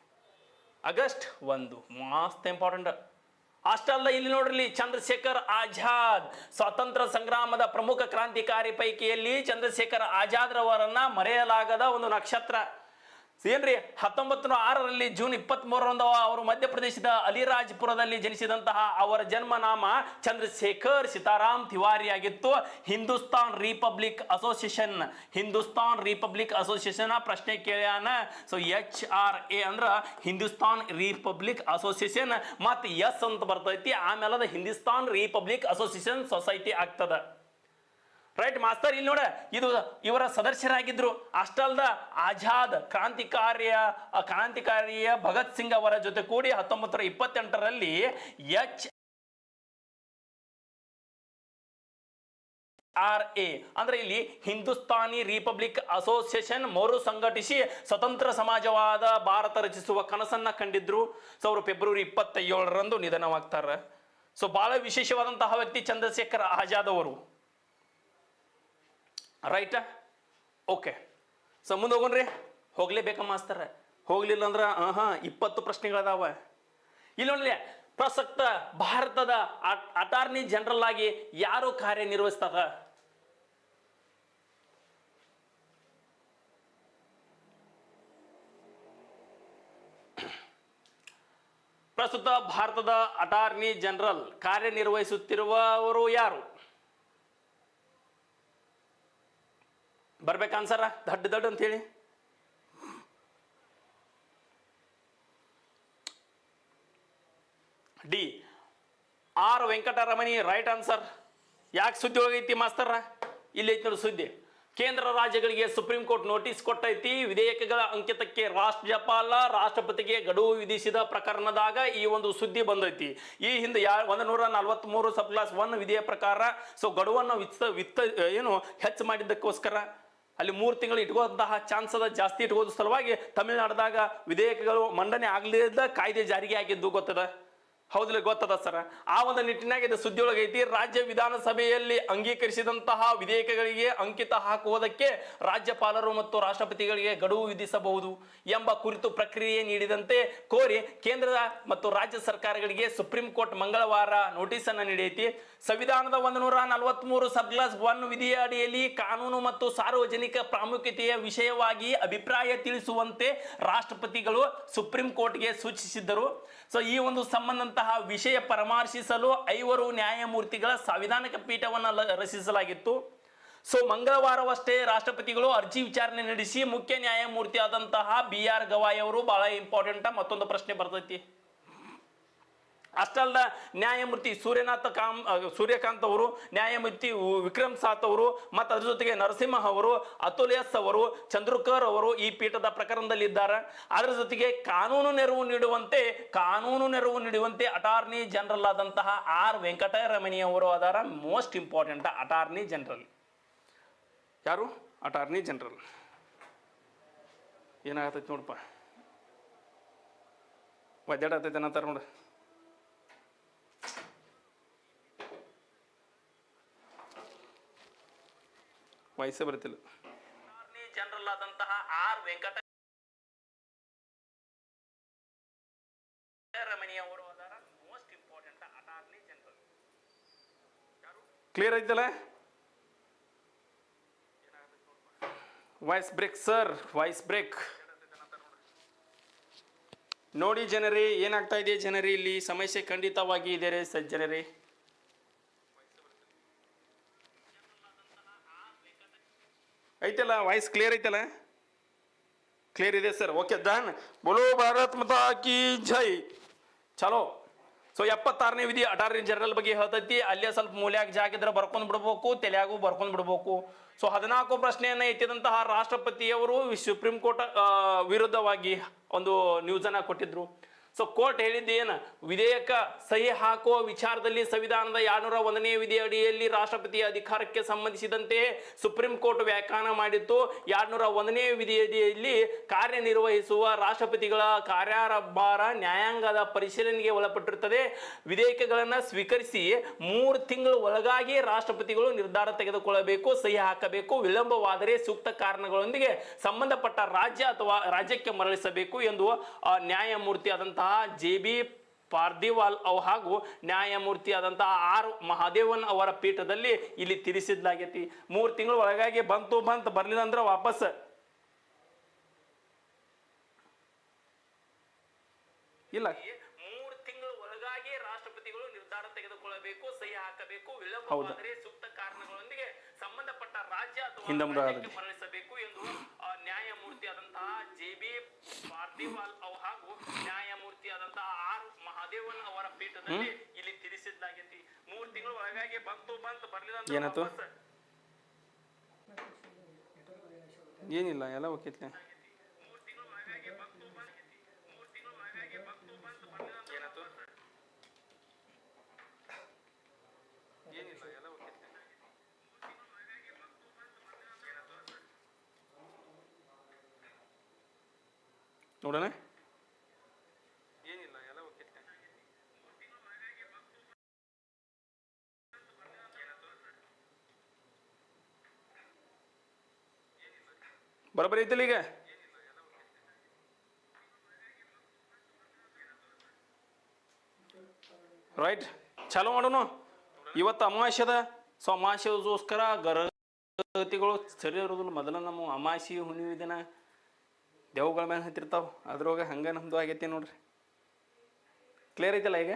ಆಗಸ್ಟ್ ಒಂದು. ಮಸ್ತ್ ಇಂಪಾರ್ಟೆಂಟ್ ಅಷ್ಟಲ್ಲ, ಇಲ್ಲಿ ನೋಡ್ರಿ ಚಂದ್ರಶೇಖರ್ ಆಜಾದ್. ಸ್ವಾತಂತ್ರ್ಯ ಸಂಗ್ರಾಮದ ಪ್ರಮುಖ ಕ್ರಾಂತಿಕಾರಿ ಪೈಕಿಯಲ್ಲಿ ಚಂದ್ರಶೇಖರ್ ಆಜಾದ್ ರವರನ್ನ ಮರೆಯಲಾಗದ ಒಂದು ನಕ್ಷತ್ರ. ಏನ್ರಿ ಹತ್ತೊಂಬತ್ತು ನೂರ ಆರರಲ್ಲಿ ಜೂನ್ ಇಪ್ಪತ್ತ್ ಮೂರರಂದು ಅವರು ಮಧ್ಯಪ್ರದೇಶದ ಅಲಿರಾಜ್ಪುರದಲ್ಲಿ ಜನಿಸಿದಂತಹ ಅವರ ಜನ್ಮ ನಾಮ ಚಂದ್ರಶೇಖರ್ ಸೀತಾರಾಮ್ ತಿವಾರಿ ಆಗಿತ್ತು. Hindustan republic association, Hindustan republic association ಪ್ರಶ್ನೆ ಕೇಳ್ಯಾನ. ಸೊ ಎಚ್ ಆರ್ ಎ ಅಂದ್ರ ಹಿಂದೂಸ್ತಾನ್ ರಿಪಬ್ಲಿಕ್ ಅಸೋಸಿಯೇಷನ್ ಮತ್ತು ಎಸ್ ಅಂತ ಬರ್ತೈತಿ. ಆಮೇಲೆ ಅದು ಹಿಂದೂಸ್ತಾನ್ ರಿಪಬ್ಲಿಕ್ ಅಸೋಸಿಯೇಷನ್ ಸೊಸೈಟಿ ಆಗ್ತದ. ರೈಟ್ ಮಾಸ್ತರ್ ಇಲ್ಲಿ ನೋಡ. ಇದು ಇವರ ಸದಸ್ಯರಾಗಿದ್ದರು ಅಷ್ಟಲ್ದ ಆಜಾದ್ ಕ್ರಾಂತಿಕಾರಿಯ ಕ್ರಾಂತಿಕಾರಿಯ ಭಗತ್ ಸಿಂಗ್ ಅವರ ಜೊತೆ ಕೂಡಿ ಹತ್ತೊಂಬತ್ತು ನೂರ ಇಪ್ಪತ್ತೆಂಟರಲ್ಲಿ ಎಚ್ ಆರ್ ಎ. ಅಂದ್ರೆ ಇಲ್ಲಿ ಹಿಂದೂಸ್ತಾನಿ ರಿಪಬ್ಲಿಕ್ ಅಸೋಸಿಯೇಷನ್ ಮರು ಸಂಘಟಿಸಿ ಸ್ವತಂತ್ರ ಸಮಾಜವಾದ ಭಾರತ ರಚಿಸುವ ಕನಸನ್ನ ಕಂಡಿದ್ರು. ಸೊ ಅವರು ಫೆಬ್ರವರಿ ಇಪ್ಪತ್ತೇಳರಂದು ನಿಧನವಾಗ್ತಾರೆ. ಸೊ ಬಹಳ ವಿಶೇಷವಾದಂತಹ ವ್ಯಕ್ತಿ ಚಂದ್ರಶೇಖರ್ ಆಜಾದ್ ಅವರು. ರೈಟ್ ಓಕೆ ಸೊ ಮುಂದೆ ಹೋಗೋಣ್ರಿ. ಹೋಗ್ಲೇಬೇಕ ಮಾಸ್ತರ. ಹೋಗ್ಲಿಲ್ಲ ಅಂದ್ರೆ ಹಾಂ ಇಪ್ಪತ್ತು ಪ್ರಶ್ನೆಗಳದಾವ. ಇಲ್ಲಿ ನೋಡ್ಲಿ, ಪ್ರಸಕ್ತ ಭಾರತದ ಅಟಾರ್ನಿ ಜನರಲ್ ಆಗಿ ಯಾರು ಕಾರ್ಯನಿರ್ವಹಿಸ್ತಾರ? ಪ್ರಸ್ತುತ ಭಾರತದ ಅಟಾರ್ನಿ ಜನರಲ್ ಕಾರ್ಯನಿರ್ವಹಿಸುತ್ತಿರುವವರು ಯಾರು? ಬರ್ಬೇಕು ಆನ್ಸರ ದಡ್ಡ ದಡ್ಡ ಅಂತ ಹೇಳಿ D, R Venkataramani right answer ಯಾಕೆ ಸುದ್ದಿ ಹೋಗೈತಿ ಮಾಸ್ತರ ಇಲ್ಲಿ ಐತಿ ನೋಡಿ ಸುದ್ದಿ. ಕೇಂದ್ರ ರಾಜ್ಯಗಳಿಗೆ ಸುಪ್ರೀಂ ಕೋರ್ಟ್ ನೋಟಿಸ್ ಕೊಟ್ಟೈತಿ, ವಿಧೇಯಕಗಳ ಅಂಕಿತಕ್ಕೆ ರಾಷ್ಟ್ರಪಾಲ ರಾಷ್ಟ್ರಪತಿಗೆ ಗಡುವು ವಿಧಿಸಿದ ಪ್ರಕರಣದಾಗ ಈ ಒಂದು ಸುದ್ದಿ ಬಂದೈತಿ. ಈ ಹಿಂದೆ ಯಾ ಒಂದು ನೂರ ನಲವತ್ತ್ಮೂರು ಸಬ್ ಕ್ಲಾಸ್ ಒನ್ ವಿಧೇಯ ಪ್ರಕಾರ, ಸೊ ಗಡುವನ್ನು ವಿತ್ತ ವಿತ್ತ, ಏನು, ಹೆಚ್ಚು ಮಾಡಿದ್ದಕ್ಕೋಸ್ಕರ ಅಲ್ಲಿ ಮೂರು ತಿಂಗಳು ಇಟ್ಕೋದಂತಹ ಚಾನ್ಸ್ ಅದ ಜಾಸ್ತಿ ಇಟ್ಕೋದ ಸಲುವಾಗಿ ತಮಿಳುನಾಡದಾಗ ವಿಧೇಯಕಗಳು ಮಂಡನೆ ಆಗಲಿದ್ದ ಕಾಯ್ದೆ ಜಾರಿಗೆ ಆಗಿದ್ದು ಗೊತ್ತದ? ಹೌದಿಲ್ಲ, ಗೊತ್ತದ ಸರ್? ಆ ಒಂದು ನಿಟ್ಟಿನಾಗ ಇದು ಸುದ್ದಿ ಐತಿ, ರಾಜ್ಯ ವಿಧಾನಸಭೆಯಲ್ಲಿ ಅಂಗೀಕರಿಸಿದಂತಹ ವಿಧೇಯಕಗಳಿಗೆ ಅಂಕಿತ ಹಾಕುವುದಕ್ಕೆ ರಾಜ್ಯಪಾಲರು ಮತ್ತು ರಾಷ್ಟ್ರಪತಿಗಳಿಗೆ ಗಡುವು ವಿಧಿಸಬಹುದು ಎಂಬ ಕುರಿತು ಪ್ರಕ್ರಿಯೆ ನೀಡಿದಂತೆ ಕೋರಿ ಕೇಂದ್ರ ಮತ್ತು ರಾಜ್ಯ ಸರ್ಕಾರಗಳಿಗೆ ಸುಪ್ರೀಂ ಕೋರ್ಟ್ ಮಂಗಳವಾರ ನೋಟಿಸ್ ಅನ್ನು ನೀಡೈತಿ. ಸಂವಿಧಾನದ ಒಂದು ನೂರ ನಲವತ್ಮೂರು ಸಬ್ಕ್ಲಾಸ್ ಒನ್ ವಿಧಿಯ ಅಡಿಯಲ್ಲಿ ಕಾನೂನು ಮತ್ತು ಸಾರ್ವಜನಿಕ ಪ್ರಾಮುಖ್ಯತೆಯ ವಿಷಯವಾಗಿ ಅಭಿಪ್ರಾಯ ತಿಳಿಸುವಂತೆ ರಾಷ್ಟ್ರಪತಿಗಳು ಸುಪ್ರೀಂ ಕೋರ್ಟ್ಗೆ ಸೂಚಿಸಿದ್ದರು. ಸೊ ಈ ಒಂದು ಸಂಬಂಧಂತಹ ವಿಷಯ ಪರಾಮರ್ಶಿಸಲು ಐವರು ನ್ಯಾಯಮೂರ್ತಿಗಳ ಸಂವಿಧಾನಿಕ ಪೀಠವನ್ನು ರಚಿಸಲಾಗಿತ್ತು. ಸೊ ಮಂಗಳವಾರವಷ್ಟೇ ರಾಷ್ಟ್ರಪತಿಗಳು ಅರ್ಜಿ ವಿಚಾರಣೆ ನಡೆಸಿ ಮುಖ್ಯ ನ್ಯಾಯಮೂರ್ತಿ ಆದಂತಹ ಬಿ ಆರ್ ಗವಾಯ್ ಅವರು ಬಹಳ ಇಂಪಾರ್ಟೆಂಟ್ ಮತ್ತೊಂದು ಪ್ರಶ್ನೆ ಬರ್ತೈತಿ. ಅಷ್ಟಲ್ದ ನ್ಯಾಯಮೂರ್ತಿ ಸೂರ್ಯನಾಥ ಕಾಮ್ ಸೂರ್ಯಕಾಂತ್ ಅವರು, ನ್ಯಾಯಮೂರ್ತಿ ವಿಕ್ರಮ್ ಸಾತ್ ಅವರು, ಮತ್ತು ಅದ್ರ ಜೊತೆಗೆ ನರಸಿಂಹ ಅವರು ಅತುಲ್ ಎಸ್ ಅವರು, ಚಂದ್ರಕರ್ ಅವರು ಈ ಪೀಠದ ಪ್ರಕರಣದಲ್ಲಿ ಇದ್ದಾರೆ ಅದರ ಜೊತೆಗೆ ಕಾನೂನು ನೆರವು ನೀಡುವಂತೆ, ಕಾನೂನು ನೆರವು ನೀಡುವಂತೆ ಅಟಾರ್ನಿ ಜನರಲ್ ಆದಂತಹ ಆರ್ ವೆಂಕಟರಮಣಿ ಅವರು ಅದಾರ. Most important attorney general. ಯಾರು? Attorney general. ಏನಾಗತೈತಿ ನೋಡಪ್ಪ. ಒದ್ದಾಡತೈತೆ ಅನ್ನತ್ತಾರ ನೋಡು. ವಯಸ್ಸೇ ಬರ್ತಿಲ್ಲ ಜನರಲ್ ಆದಂತಹ R Venkata most important attorney general clear ಐತಲ್ಲ voice break sir voice break ನೋಡಿ ಜನರೇ ಏನಾಗ್ತಾ ಇದೆ ಜನರೇ ಇಲ್ಲಿ ಸಮಸ್ಯೆ ಖಂಡಿತವಾಗಿ ಇದೆ ರೀ ಸಜ್ಜನರೇ ಐತಲ್ಲ ವಾಯ್ಸ್ ಕ್ಲಿಯರ್ ಐತಲ್ಲ? ಕ್ಲಿಯರ್ ಇದೆ ಸರ್ ಓಕೆ ಡನ್ ಬೋಲೋ ಭಾರತ್ ಮತಾ ಕಿ ಜೈ. ಚಲೋ. ಸೊ ಎಪ್ಪತ್ತಾರನೇ ವಿಧಿ ಅಟಾರ್ನಿ ಜನರಲ್ ಬಗ್ಗೆ ಹೇಳ್ತೈತಿ. ಅಲ್ಲೇ ಸ್ವಲ್ಪ ಮೂಲ್ಯಾಗ ಜಾಗಿದ್ರೆ ಬರ್ಕೊಂಡ್ ಬಿಡ್ಬೇಕು, ತಲೆಯಾಗೂ ಬರ್ಕೊಂಡ್ ಬಿಡ್ಬೇಕು. ಸೊ ಹದಿನಾಲ್ಕು ಪ್ರಶ್ನೆಯನ್ನ ಎತ್ತಿದಂತಹ ರಾಷ್ಟ್ರಪತಿಯವರು ಸುಪ್ರೀಂ ಕೋರ್ಟ್ ವಿರುದ್ಧವಾಗಿ ಒಂದು ನ್ಯೂಸನ್ನು ಕೊಟ್ಟಿದ್ರು. ಸೊ ಕೋರ್ಟ್ ಹೇಳಿದ್ದು ಏನು? ವಿಧೇಯಕ ಸಹಿ ಹಾಕುವ ವಿಚಾರದಲ್ಲಿ ಸಂವಿಧಾನದ ಎರಡ್ನೂರ ಒಂದನೇ ವಿಧಿ ಅಡಿಯಲ್ಲಿ ರಾಷ್ಟ್ರಪತಿಯ ಅಧಿಕಾರಕ್ಕೆ ಸಂಬಂಧಿಸಿದಂತೆ ಸುಪ್ರೀಂ ಕೋರ್ಟ್ ವ್ಯಾಖ್ಯಾನ ಮಾಡಿತ್ತು. ಎರಡ್ನೂರ ಒಂದನೇ ವಿಧಿ ಅಡಿಯಲ್ಲಿ ಕಾರ್ಯನಿರ್ವಹಿಸುವ ರಾಷ್ಟ್ರಪತಿಗಳ ಕಾರ್ಯಭಾರ ನ್ಯಾಯಾಂಗದ ಪರಿಶೀಲನೆಗೆ ಒಳಪಟ್ಟಿರುತ್ತದೆ. ವಿಧೇಯಕಗಳನ್ನು ಸ್ವೀಕರಿಸಿ ಮೂರು ತಿಂಗಳ ಒಳಗಾಗಿ ರಾಷ್ಟ್ರಪತಿಗಳು ನಿರ್ಧಾರ ತೆಗೆದುಕೊಳ್ಳಬೇಕು, ಸಹಿ ಹಾಕಬೇಕು. ವಿಳಂಬವಾದರೆ ಸೂಕ್ತ ಕಾರಣಗಳೊಂದಿಗೆ ಸಂಬಂಧಪಟ್ಟ ರಾಜ್ಯ ಅಥವಾ ರಾಜ್ಯಕ್ಕೆ ಮರಳಿಸಬೇಕು ಎಂದು ನ್ಯಾಯಮೂರ್ತಿ ಆದಂತಹ ಆ ಜೆ ಬಿ ಪಾರ್ದಿವಾಲ್ ಅವ್ ಹಾಗೂ ನ್ಯಾಯಮೂರ್ತಿ ಆದಂತಹ ಆರ್ ಮಹಾದೇವನ್ ಅವರ ಪೀಠದಲ್ಲಿ ಇಲ್ಲಿ ತಿಳಿಸಿದ್ಲಾಗೈತಿ. ಮೂರು ತಿಂಗಳ ಒಳಗಾಗಿ ಬಂತು ಬಂತ ಬರ್ಲಿಲ್ಲ ಅಂದ್ರೆ ವಾಪಸ್. ಇಲ್ಲ ರಾಷ್ಟ್ರಪತಿಗಳು ನಿರ್ಧಾರ ತೆಗೆದುಕೊಳ್ಳಬೇಕು ಸಹಿ ಹಾಕಬೇಕು. ವಿಳಂಬವಾದರೆ ಸೂಕ್ತ ಕಾರಣಗಳೊಂದಿಗೆ ಸಂಬಂಧಪಟ್ಟ ರಾಜ್ಯ ಅಥವಾ ಮರಳಿಸಬೇಕು ಎಂದು ನ್ಯಾಯಮೂರ್ತಿ ಆದಂತಹ ಜೆ ಬಿ ಪಾರ್ಥಿವಾಲ್ ಹಾಗೂ ನ್ಯಾಯಮೂರ್ತಿ ಆದಂತಹ ಆರ್ ಮಹಾದೇವನ್ ಅವರ ಪೀಠದಲ್ಲಿ ಇಲ್ಲಿ ತಿಳಿಸಿದ್ದಾಗೈತಿ. ಮೂರು ತಿಂಗಳು ಒಳಗಾಗಿ ಬಂತು ಬಂತು ಬರ್ಲಿಲ್ಲ ಏನಿಲ್ಲ ಎಲ್ಲ ಓಕೆತ್ಲೆ ನೋಡೋಣ. ಬರೋಬ್ಬರಿ ಐತಿಲ್ಲ ಈಗ? ರೈಟ್ ಚಾಲು ಮಾಡೋಣ ಇವತ್ತು ಅಮಾವಾಸ್ಯದ ಸೊ ಅಮಾವಾಸ್ಯಗೋಸ್ಕರ ಗರ್ಭಗತಿಗಳು ಸರಿ ಇರೋದಿಲ್ಲ ಮೊದಲ ನಮ್ಮ ಅಮಾವಾಸ್ಯೆ ಹುಣ್ಣಿಮೆ ದಿನ ದೇವುಗಳ ಮೇಲೆ ಹತ್ತಿರ್ತಾವೆ. ಅದ್ರೊಳಗೆ ಹಂಗೆ ನಮ್ದು ಆಗೈತಿ ನೋಡ್ರಿ. ಕ್ಲಿಯರ್ ಐತಲ್ಲ ಈಗ?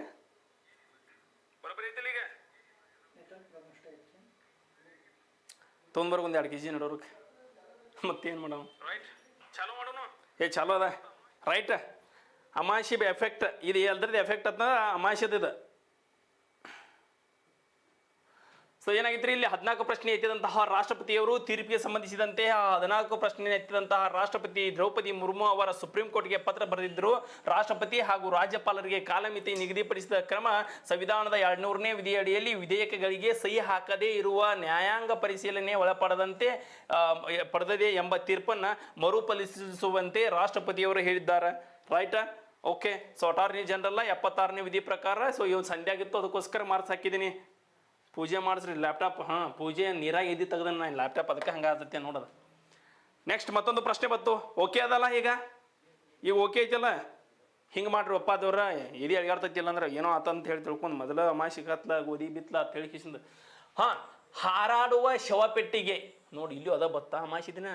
ತೊಗೊಂಬರ್ಗ ಒಂದು ಎರಡು ಕೆ ಜಿ ನಡೋರ್ಗೆ ಮತ್ತೇನು ಮಾಡೋಣ ರೈಟ್ ಚಾಲೂ ಮಾಡೋಣ ಏ ಚಾಲೋ ಅದ. ರೈಟ್ ಅಮಾಶಿ ಎಫೆಕ್ಟ್ ಇದು ಎಲ್ದ್ರದ್ದು ಎಫೆಕ್ಟ್ ಅಂತ ಅಮಾಶಿದ ಇದು ಸೊ ಏನಾಗಿತ್ತು ಇಲ್ಲಿ ಹದಿನಾಲ್ಕು ಪ್ರಶ್ನೆ ಎತ್ತಿದಂತಹ ರಾಷ್ಟ್ರಪತಿಯವರು ತೀರ್ಪಿಗೆ ಸಂಬಂಧಿಸಿದಂತೆ ಆ ಹದಿನಾಲ್ಕು ಪ್ರಶ್ನೆ ಎತ್ತಿದಂತಹ ರಾಷ್ಟ್ರಪತಿ ದ್ರೌಪದಿ ಮುರ್ಮು ಅವರ ಸುಪ್ರೀಂ ಕೋರ್ಟ್ಗೆ ಪತ್ರ ಬರೆದಿದ್ದರು ರಾಷ್ಟ್ರಪತಿ ಹಾಗೂ ರಾಜ್ಯಪಾಲರಿಗೆ ಕಾಲಮಿತಿ ನಿಗದಿಪಡಿಸಿದ ಕ್ರಮ ಸಂವಿಧಾನದ ಎರಡ್ನೂರನೇ ವಿಧಿಯಡಿಯಲ್ಲಿ ವಿಧೇಯಕಗಳಿಗೆ ಸಹಿ ಹಾಕದೇ ಇರುವ ನ್ಯಾಯಾಂಗ ಪರಿಶೀಲನೆ ಒಳಪಡದಂತೆ ಪಡೆದಿದೆ ಎಂಬ ತೀರ್ಪನ್ನು ಮರುಪರಿಶೀಲಿಸುವಂತೆ ರಾಷ್ಟ್ರಪತಿಯವರು ಹೇಳಿದ್ದಾರೆ. ರೈಟಾ ಓಕೆ ಸೊ ಅಟಾರ್ನಿ ಜನರಲ್ ಎಪ್ಪತ್ತಾರನೇ ವಿಧಿ ಪ್ರಕಾರ ಸೊ ಇವನು ಸಂಧ್ಯಾಗಿತ್ತು ಅದಕ್ಕೋಸ್ಕರ ಮಾರ್ಕ್ಸ್ ಹಾಕಿದ್ದೀನಿ. ಪೂಜೆ ಮಾಡಿಸ್ರಿ ಲ್ಯಾಪ್ಟಾಪ್ ಹಾಂ, ಪೂಜೆ ನೀರಾಗಿ ಎದ್ದು ತೆಗೆದ ನಾನು ಲ್ಯಾಪ್ಟಾಪ್ ಅದಕ್ಕೆ ಹಂಗೆ ಆಗುತ್ತೆ ನೋಡೋದು. ನೆಕ್ಸ್ಟ್ ಮತ್ತೊಂದು ಪ್ರಶ್ನೆ ಬಂತು. ಓಕೆ ಅದಲ್ಲ ಈಗ? ಈಗ ಓಕೆ ಐತಲ್ಲ? ಹಿಂಗೆ ಮಾಡ್ರಿ ಒಪ್ಪ ದೇವ್ರ ಇದು ಎಳ್ಗಾಡ್ತೈತಿಲ್ಲ ಅಂದ್ರೆ ಏನೋ ಆತಂತ ಹೇಳಿ ತಿಳ್ಕೊಂಡು ಮೊದಲ ಮಾಸಿ ಕತ್ಲ, ಗೋಧಿ ಬಿತ್ಲ ಅಂತ ಹೇಳಿ ಕಿಸಿಂದ, ಹಾಂ, ಹಾರಾಡುವ ಶವಪೆಟ್ಟಿಗೆ, ನೋಡಿ ಇಲ್ಲೂ ಅದ ಬತ್ತ ಅಮಾಸಿ ದಿನ,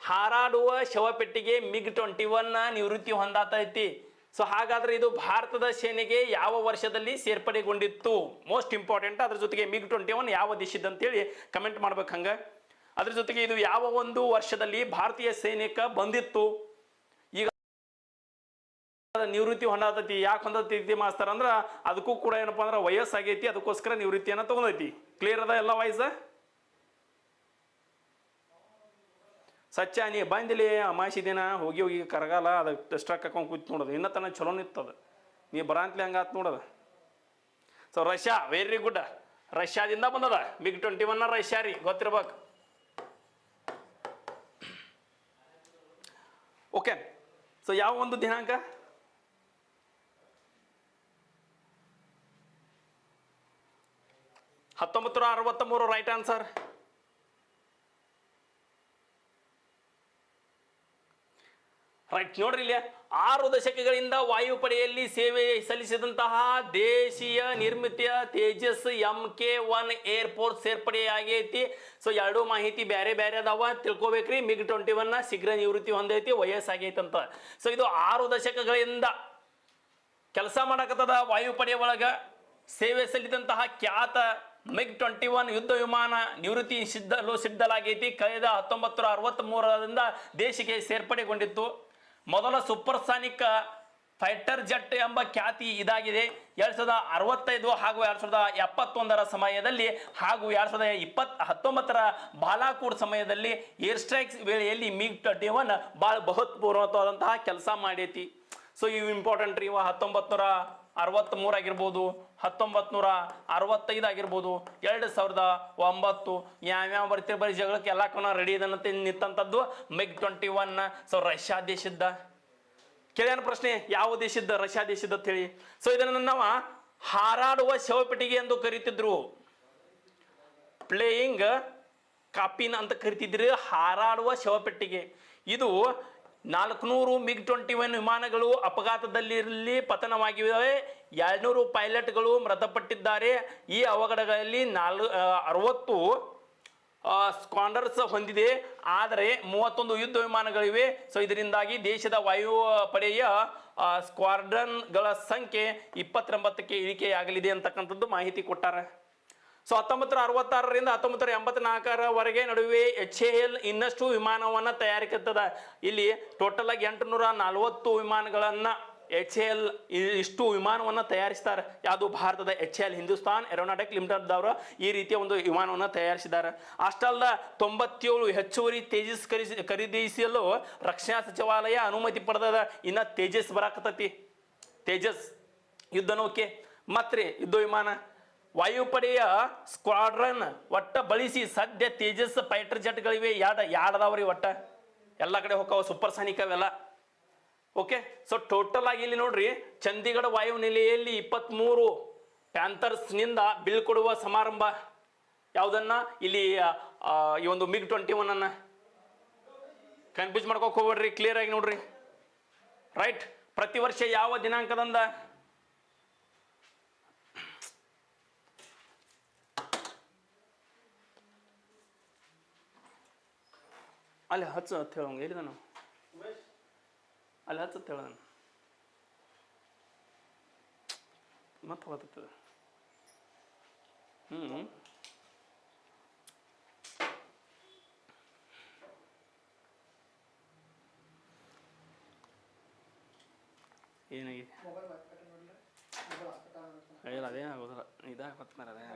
ಹಾರಾಡುವ ಶವಪೆಟ್ಟಿಗೆ, ಮಿಗ್ ಟ್ವೆಂಟಿ ಒನ್ ನಿವೃತ್ತಿ ಹೊಂದಾತೈತಿ. ಸೊ ಹಾಗಾದ್ರೆ ಇದು ಭಾರತದ ಸೇನೆಗೆ ಯಾವ ವರ್ಷದಲ್ಲಿ ಸೇರ್ಪಡೆಗೊಂಡಿತ್ತು? ಮೋಸ್ಟ್ ಇಂಪಾರ್ಟೆಂಟ್ ಅದ್ರ ಜೊತೆಗೆ ಮಿಗ್ ಟ್ವೆಂಟಿ ಒನ್ ಯಾವ ದೇಶದ ಅಂತೇಳಿ ಕಮೆಂಟ್ ಮಾಡ್ಬೇಕು ಹಂಗೆ. ಅದ್ರ ಜೊತೆಗೆ ಇದು ಯಾವ ಒಂದು ವರ್ಷದಲ್ಲಿ ಭಾರತೀಯ ಸೈನಿಕ ಬಂದಿತ್ತು? ಈಗ ನಿವೃತ್ತಿ ಹೊಂದತಿ ಯಾಕೆ ಹೊಂದತೈತಿ ಮಾಸ್ತಾರ ಅಂದ್ರೆ, ಅದಕ್ಕೂ ಕೂಡ ಏನಪ್ಪಾ ಅಂದ್ರೆ ವಯಸ್ಸಾಗೈತಿ, ಅದಕ್ಕೋಸ್ಕರ ನಿವೃತ್ತಿಯನ್ನು ತಗೊಂಡೈತಿ. ಕ್ಲಿಯರ್ ಅದ ಎಲ್ಲ ವಾಯ್ಸ್ ಸಚ್ಚ ನೀ ಬಂದಿಲಿ ಅಮಾಸಿ ದಿನ ಹೋಗಿ ಹೋಗಿ ಕರಗಾಲ ಅದಕ್ಕೆ ಸ್ಟ್ರಕ್ ಹಾಕೊಂಡು ಕೂತ್ ನೋಡೋದು. ಇನ್ನೂ ತನಕ ಚಲೋ ನಿತ್ತದ ನೀ ಬರಾಂತ್ಲಿ ಹಂಗಾತ್ ನೋಡೋದು. ಸೊ ರಷ್ಯಾ ವೆರಿ ಗುಡ್ ರಷ್ಯಾದಿಂದ ಬಂದದ. ಬಿಗ್ ಟ್ವೆಂಟಿ ಒನ್ನ ರಷ್ಯಾ ರೀ, ಗೊತ್ತಿರ್ಬೇಕು. ಓಕೆ ಸೊ ಯಾವ ಒಂದು ದಿನಾಂಕ? ಹತ್ತೊಂಬತ್ತು ನೂರ ಅರವತ್ತ ಮೂರು ರೈಟ್ ಆನ್ಸರ್ ರೈಟ್ ನೋಡ್ರಿ ಇಲ್ಲಿ, ಆರು ದಶಕಗಳಿಂದ ವಾಯುಪಡೆಯಲ್ಲಿ ಸೇವೆ ಸಲ್ಲಿಸಿದಂತಹ ದೇಶೀಯ ನಿರ್ಮಿತ Tejas M K one air force ಸೇರ್ಪಡೆಯಾಗೈತಿ so ಎರಡು ಮಾಹಿತಿ ಬೇರೆ ಬೇರೆ ಅದಾವ. ತಿಳ್ಕೊಬೇಕ್ರಿ. ಮಿಗ್ ಟ್ವೆಂಟಿ ಒನ್ನ ಶೀಘ್ರ ನಿವೃತ್ತಿ ಹೊಂದೈತಿ, ವಯಸ್ಸಾಗೈತಂತ. ಸೊ ಇದು ಆರು ದಶಕಗಳಿಂದ ಕೆಲಸ ಮಾಡಕತ್ತದ ವಾಯುಪಡೆ ಒಳಗೆ ಸೇವೆ ಸಲ್ಲಿದಂತಹ ಖ್ಯಾತ ಮಿಗ್ ಟ್ವೆಂಟಿ ಒನ್ ಯುದ್ಧ ವಿಮಾನ ನಿವೃತ್ತಿ ಸಿದ್ಧಲು ಸಿದ್ಧಲಾಗೈತಿ. ಕಳೆದ ಹತ್ತೊಂಬತ್ತು ನೂರ ಅರವತ್ತ್ ಮೂರರಿಂದ ದೇಶಕ್ಕೆ ಸೇರ್ಪಡೆಗೊಂಡಿತ್ತು. ಮೊದಲ ಸೂಪರ್ಸಾನಿಕ್ ಫೈಟರ್ ಜೆಟ್ ಎಂಬ ಖ್ಯಾತಿ ಇದಾಗಿದೆ. ಎರಡ್ ಸಾವಿರದ ಅರವತ್ತೈದು ಹಾಗೂ ಎರಡು ಸಾವಿರದ ಎಪ್ಪತ್ತೊಂದರ ಸಮಯದಲ್ಲಿ ಹಾಗೂ ಎರಡು ಸಾವಿರದ ಇಪ್ಪತ್ ಹತ್ತೊಂಬತ್ತರ ಬಾಲಾಕೋಟ್ ಸಮಯದಲ್ಲಿ ಏರ್ ಸ್ಟ್ರೈಕ್ಸ್ ವೇಳೆಯಲ್ಲಿ ಮಿಗ್ ಟ್ವೆಂಟಿ ಒನ್ ಭಾಳ ಬಹುತ್ಪೂರ್ವತವಾದಂತಹ ಕೆಲಸ ಮಾಡೈತಿ. ಸೊ ಇವು ಇಂಪಾರ್ಟೆಂಟ್ ರೀ. ಇವ ಹತ್ತೊಂಬತ್ತು ನೂರ ಅರವತ್ತ್ ಆಗಿರ್ಬೋದು ಹತ್ತೊಂಬತ್ತು ನೂರ ಅರವತ್ತೈದು ಆಗಿರ್ಬೋದು, ಎರಡು ಸಾವಿರದ ಒಂಬತ್ತು ಯಾವ್ಯಾವ ಬರ್ತೀರಿ ಬರೀ ಜಗಳಕ್ಕೆ ಎಲ್ಲ ರೆಡಿ ಇದನ್ನಂತೆ ನಿಂತಂಥದ್ದು MiG twenty one so Russia ದೇಶದ ಕೇಳ್ಯಾನ ಪ್ರಶ್ನೆ, ಯಾವ ದೇಶದ ರಷ್ಯಾ ದೇಶದ ಅಂತ ಹೇಳಿ. ಸೊ ಇದನ್ನು ನಾವು ಹಾರಾಡುವ ಶವಪೆಟ್ಟಿಗೆ ಎಂದು ಕರೀತಿದ್ರು. ಪ್ಲೇಯಿಂಗ್ ಕಾಪಿನ್ ಅಂತ ಕರಿತಿದ್ರು, ಹಾರಾಡುವ ಶವಪೆಟ್ಟಿಗೆ. ಇದು ನಾಲ್ಕುನೂರು ಮಿಗ್ ಟ್ವೆಂಟಿ ಒನ್ ವಿಮಾನಗಳು ಅಪಘಾತದಲ್ಲಿ ಪತನವಾಗಿವೆ. ಎರಡ್ನೂರು ಪೈಲಟ್ಗಳು ಮೃತಪಟ್ಟಿದ್ದಾರೆ. ಈ ಅವಘಡಗಳಲ್ಲಿ ನಾಲ್ ಅರವತ್ತು ಸ್ಕಾಂಡರ್ಸ್ ಹೊಂದಿದೆ. ಆದರೆ ಮೂವತ್ತೊಂದು ಯುದ್ಧ ವಿಮಾನಗಳಿವೆ. ಸೊ ಇದರಿಂದಾಗಿ ದೇಶದ ವಾಯು ಪಡೆಯ ಆ, ಸ್ಕ್ವಾಡ್ರನ್ಗಳ ಸಂಖ್ಯೆ ಇಪ್ಪತ್ತೊಂಬತ್ತಕ್ಕೆ ಇಳಿಕೆಯಾಗಲಿದೆ ಅಂತಕ್ಕಂಥದ್ದು ಮಾಹಿತಿ ಕೊಟ್ಟಾರೆ. ಸೊ ಹತ್ತೊಂಬತ್ತು ಅರವತ್ತಾರರಿಂದ ಹತ್ತೊಂಬತ್ತು ಎಂಬತ್ನಾಲ್ಕರವರೆಗೆ ನಡುವೆ ಎಚ್ ಎ ಎಲ್ ಇನ್ನಷ್ಟು ವಿಮಾನವನ್ನು ತಯಾರಿಕತ್ತದ. ಇಲ್ಲಿ ಟೋಟಲ್ ಆಗಿ ಎಂಟುನೂರ ನಲವತ್ತು ವಿಮಾನಗಳನ್ನು ಎಚ್ ಎಲ್ ಇಷ್ಟು ವಿಮಾನವನ್ನು ತಯಾರಿಸ್ತಾರೆ. ಯಾವುದು ಭಾರತದ ಎಚ್ ಎಲ್ ಹಿಂದೂಸ್ತಾನ್, ಏರೋನಾಟಿಕ್ ಲಿಮಿಟೆಡ್ದವರು ಈ ರೀತಿಯ ಒಂದು ವಿಮಾನವನ್ನು ತಯಾರಿಸಿದ್ದಾರೆ. ಅಷ್ಟಲ್ಲ ತೊಂಬತ್ತೇಳು ಹೆಚ್ಚುವರಿ ತೇಜಸ್ ಖರೀದಿ ಖರೀದಿಸಲು ರಕ್ಷಣಾ ಸಚಿವಾಲಯ ಅನುಮತಿ ಪಡೆದ ಇನ್ನು ತೇಜಸ್ ಬರಾಕತ್ತೈತಿ. ತೇಜಸ್ ಯುದ್ಧ ನೌಕೆ. ಮತ್ತೆ ಯುದ್ಧ ವಿಮಾನ. ವಾಯುಪಡೆಯ ಸ್ಕ್ವಾಡ್ರನ್ ಒಟ್ಟ ಬಳಸಿ ಸದ್ಯ ತೇಜಸ್ ಫೈಟರ್ ಜೆಟ್ಗಳಿವೆ. ಯಾಡ, ಯಾಡದಾವ್ರಿ ಒಟ್ಟ? ಎಲ್ಲ ಕಡೆ ಹೋಗವ ಸೂಪರ್ ಸಾನಿಕ್ ಅವೆಲ್ಲ. ಓಕೆ ಸೊ ಟೋಟಲ್ ಆಗಿ ಇಲ್ಲಿ ನೋಡ್ರಿ, ಚಂಡೀಗಢ ವಾಯು ನೆಲೆಯಲ್ಲಿ ಇಪ್ಪತ್ತ್ಮೂರು ಪ್ಯಾಂಥರ್ಸ್ನಿಂದ ಕೊಡುವ ಸಮಾರಂಭ. ಯಾವುದನ್ನ? ಇಲ್ಲಿ ಈ ಒಂದು ಮಿಗ್ ಟ್ವೆಂಟಿ ಒನ್ ಅನ್ನ. ಕನ್ಫ್ಯೂಸ್ ಮಾಡ್ಕೋಕ್ ಹೋಗ್ಬೇಡ್ರಿ ಕ್ಲಿಯರ್ ಆಗಿ ನೋಡ್ರಿ. ರೈಟ್ ಪ್ರತಿ ವರ್ಷ ಯಾವ ದಿನಾಂಕದಂದ? ಅಲ್ಲಿ ಹಚ್ಚು ಅಂತ ಹೇಳೋಂಗೆ ಎಲ್ಲಿದ ನಾವು ಅಲ್ಲಿ ಹಚ್ಚ ಹೇಳ ಮತ್ತೆ ಹೋಗ್ತದ ಹ್ಞೂ ಏನಾಗಿದೆ ಇಲ್ಲ ಅದೇ ಆಗೋದಿಲ್ಲ ಇದಾಗ ಹೊತ್ತಾರೆ ಅದೇ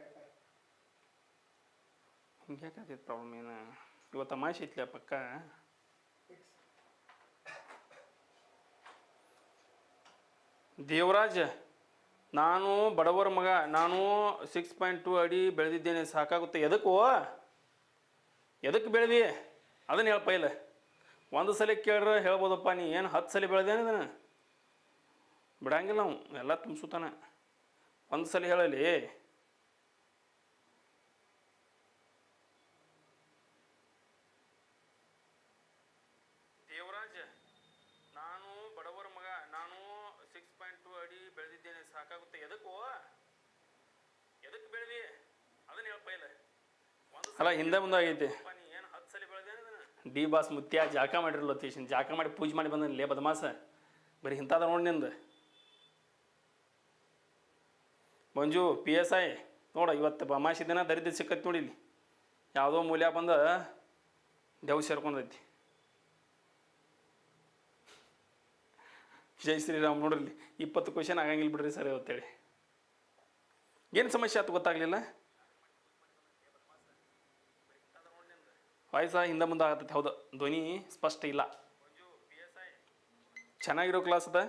ಆಗುತ್ತೆ ಅದು ಮ್ಯಾಗ ರಗಡ್ ಜಗಲ್ ನೆಟ್ವರ್ಕ್ ರೀ ಪ್ಲಾಸ್ಟಿಕ್ನಾಗ ವೈಫೈ ಹಿಂಗೆ ಯಾಕಾಗ್ತೈತೆ ಪ್ರಾಬ್ಲಮ್ ಏನು ಇವತ್ತು ತಮಾಷೆ ಐತ್ಲೆ ಪಕ್ಕ ದೇವರಾಜ ದೇವರಾಜ್ ನಾನು ಬಡವರ ಮಗ ನಾನು ಸಿಕ್ಸ್ ಪಾಯಿಂಟ್ ಟು ಅಡಿ ಬೆಳೆದಿದ್ದೇನೆ ಸಾಕಾಗುತ್ತೆ ಎದಕ್ಕೋ ಎದಕ್ಕೆ ಬೆಳೆದಿ ಅದನ್ನು ಹೇಳಪ್ಪ ಇಲ್ಲ ಒಂದು ಸಲ ಕೇಳ್ರೆ ಹೇಳ್ಬೋದಪ್ಪ ನೀ ಏನು ಹತ್ತು ಸಲ ಬೆಳೆದೇನೆ ಅದನ್ನು ಬಿಡಂಗಿಲ್ಲ ನಾವು ಎಲ್ಲ ತುಂಬಿಸುತ್ತಾನೆ ಒಂದು ಸಲ ಹೇಳಲಿ ದೇವರಾಜ್ ನಾನು ಬಡವರ ಮಗ ನಾನು ಸಿಕ್ಸ್ ಪಾಯಿಂಟ್ ಟು ಅಡಿ ಬೆಳೆದಿದ್ದೇನೆ ಸಾಕಾಗುತ್ತೆ ಎದಕ್ಕೋ ಎದಕ್ಕೆ ಬೆಳೆದಿ ಅದನ್ನ ಹೇಳಪ್ಪ ಇಲ್ಲ ಅಲ್ಲ, ಹಿಂದೆ ಮುಂದೆ ಆಗೈತಿ ಡಿ ಬಾಸ್ ಮುತ್ಯ ಜಾಕ ಮಾಡಿರಲ್ಲ ಲೊತೀಶನ್ ಜಾಕ ಮಾಡಿ ಪೂಜೆ ಮಾಡಿ ಬಂದ ಲೇ ಬದಮಾಸ. ಬರೀ ಇಂಥದ ನೋಡಿ ನಿಂದು. ಮಂಜು ಪಿ ಎಸ್ ಐ ನೋಡ, ಇವತ್ತು ಬಮಾಶಿ ದಿನ ದರಿದ್ರ ಸಿಕ್ಕತ್ ನೋಡಿ ಇಲ್ಲಿ. ಯಾವುದೋ ಮೂಲ್ಯ ಬಂದ ದೇವ್ ಸೇರ್ಕೊಂಡೈತಿ. ಜೈ ಶ್ರೀರಾಮ್ ನೋಡ್ರಿ ಇಪ್ಪತ್ತು ಕ್ವಶನ್ ಆಗಂಗಿಲ್ಲ ಬಿಡ್ರಿ ಸರ್ ಇವತ್ತೇಳಿ. ಏನು ಸಮಸ್ಯೆ ಆಯ್ತು ಗೊತ್ತಾಗ್ಲಿಲ್ಲ? ವಾಯ್ಸ ಹಿಂದೆ ಮುಂದೆ ಆಗತ್ತೈತೆ ಹೌದು. ಧ್ವನಿ ಸ್ಪಷ್ಟ ಇಲ್ಲ. ಚೆನ್ನಾಗಿರೋ ಕ್ಲಾಸ್ ಅದ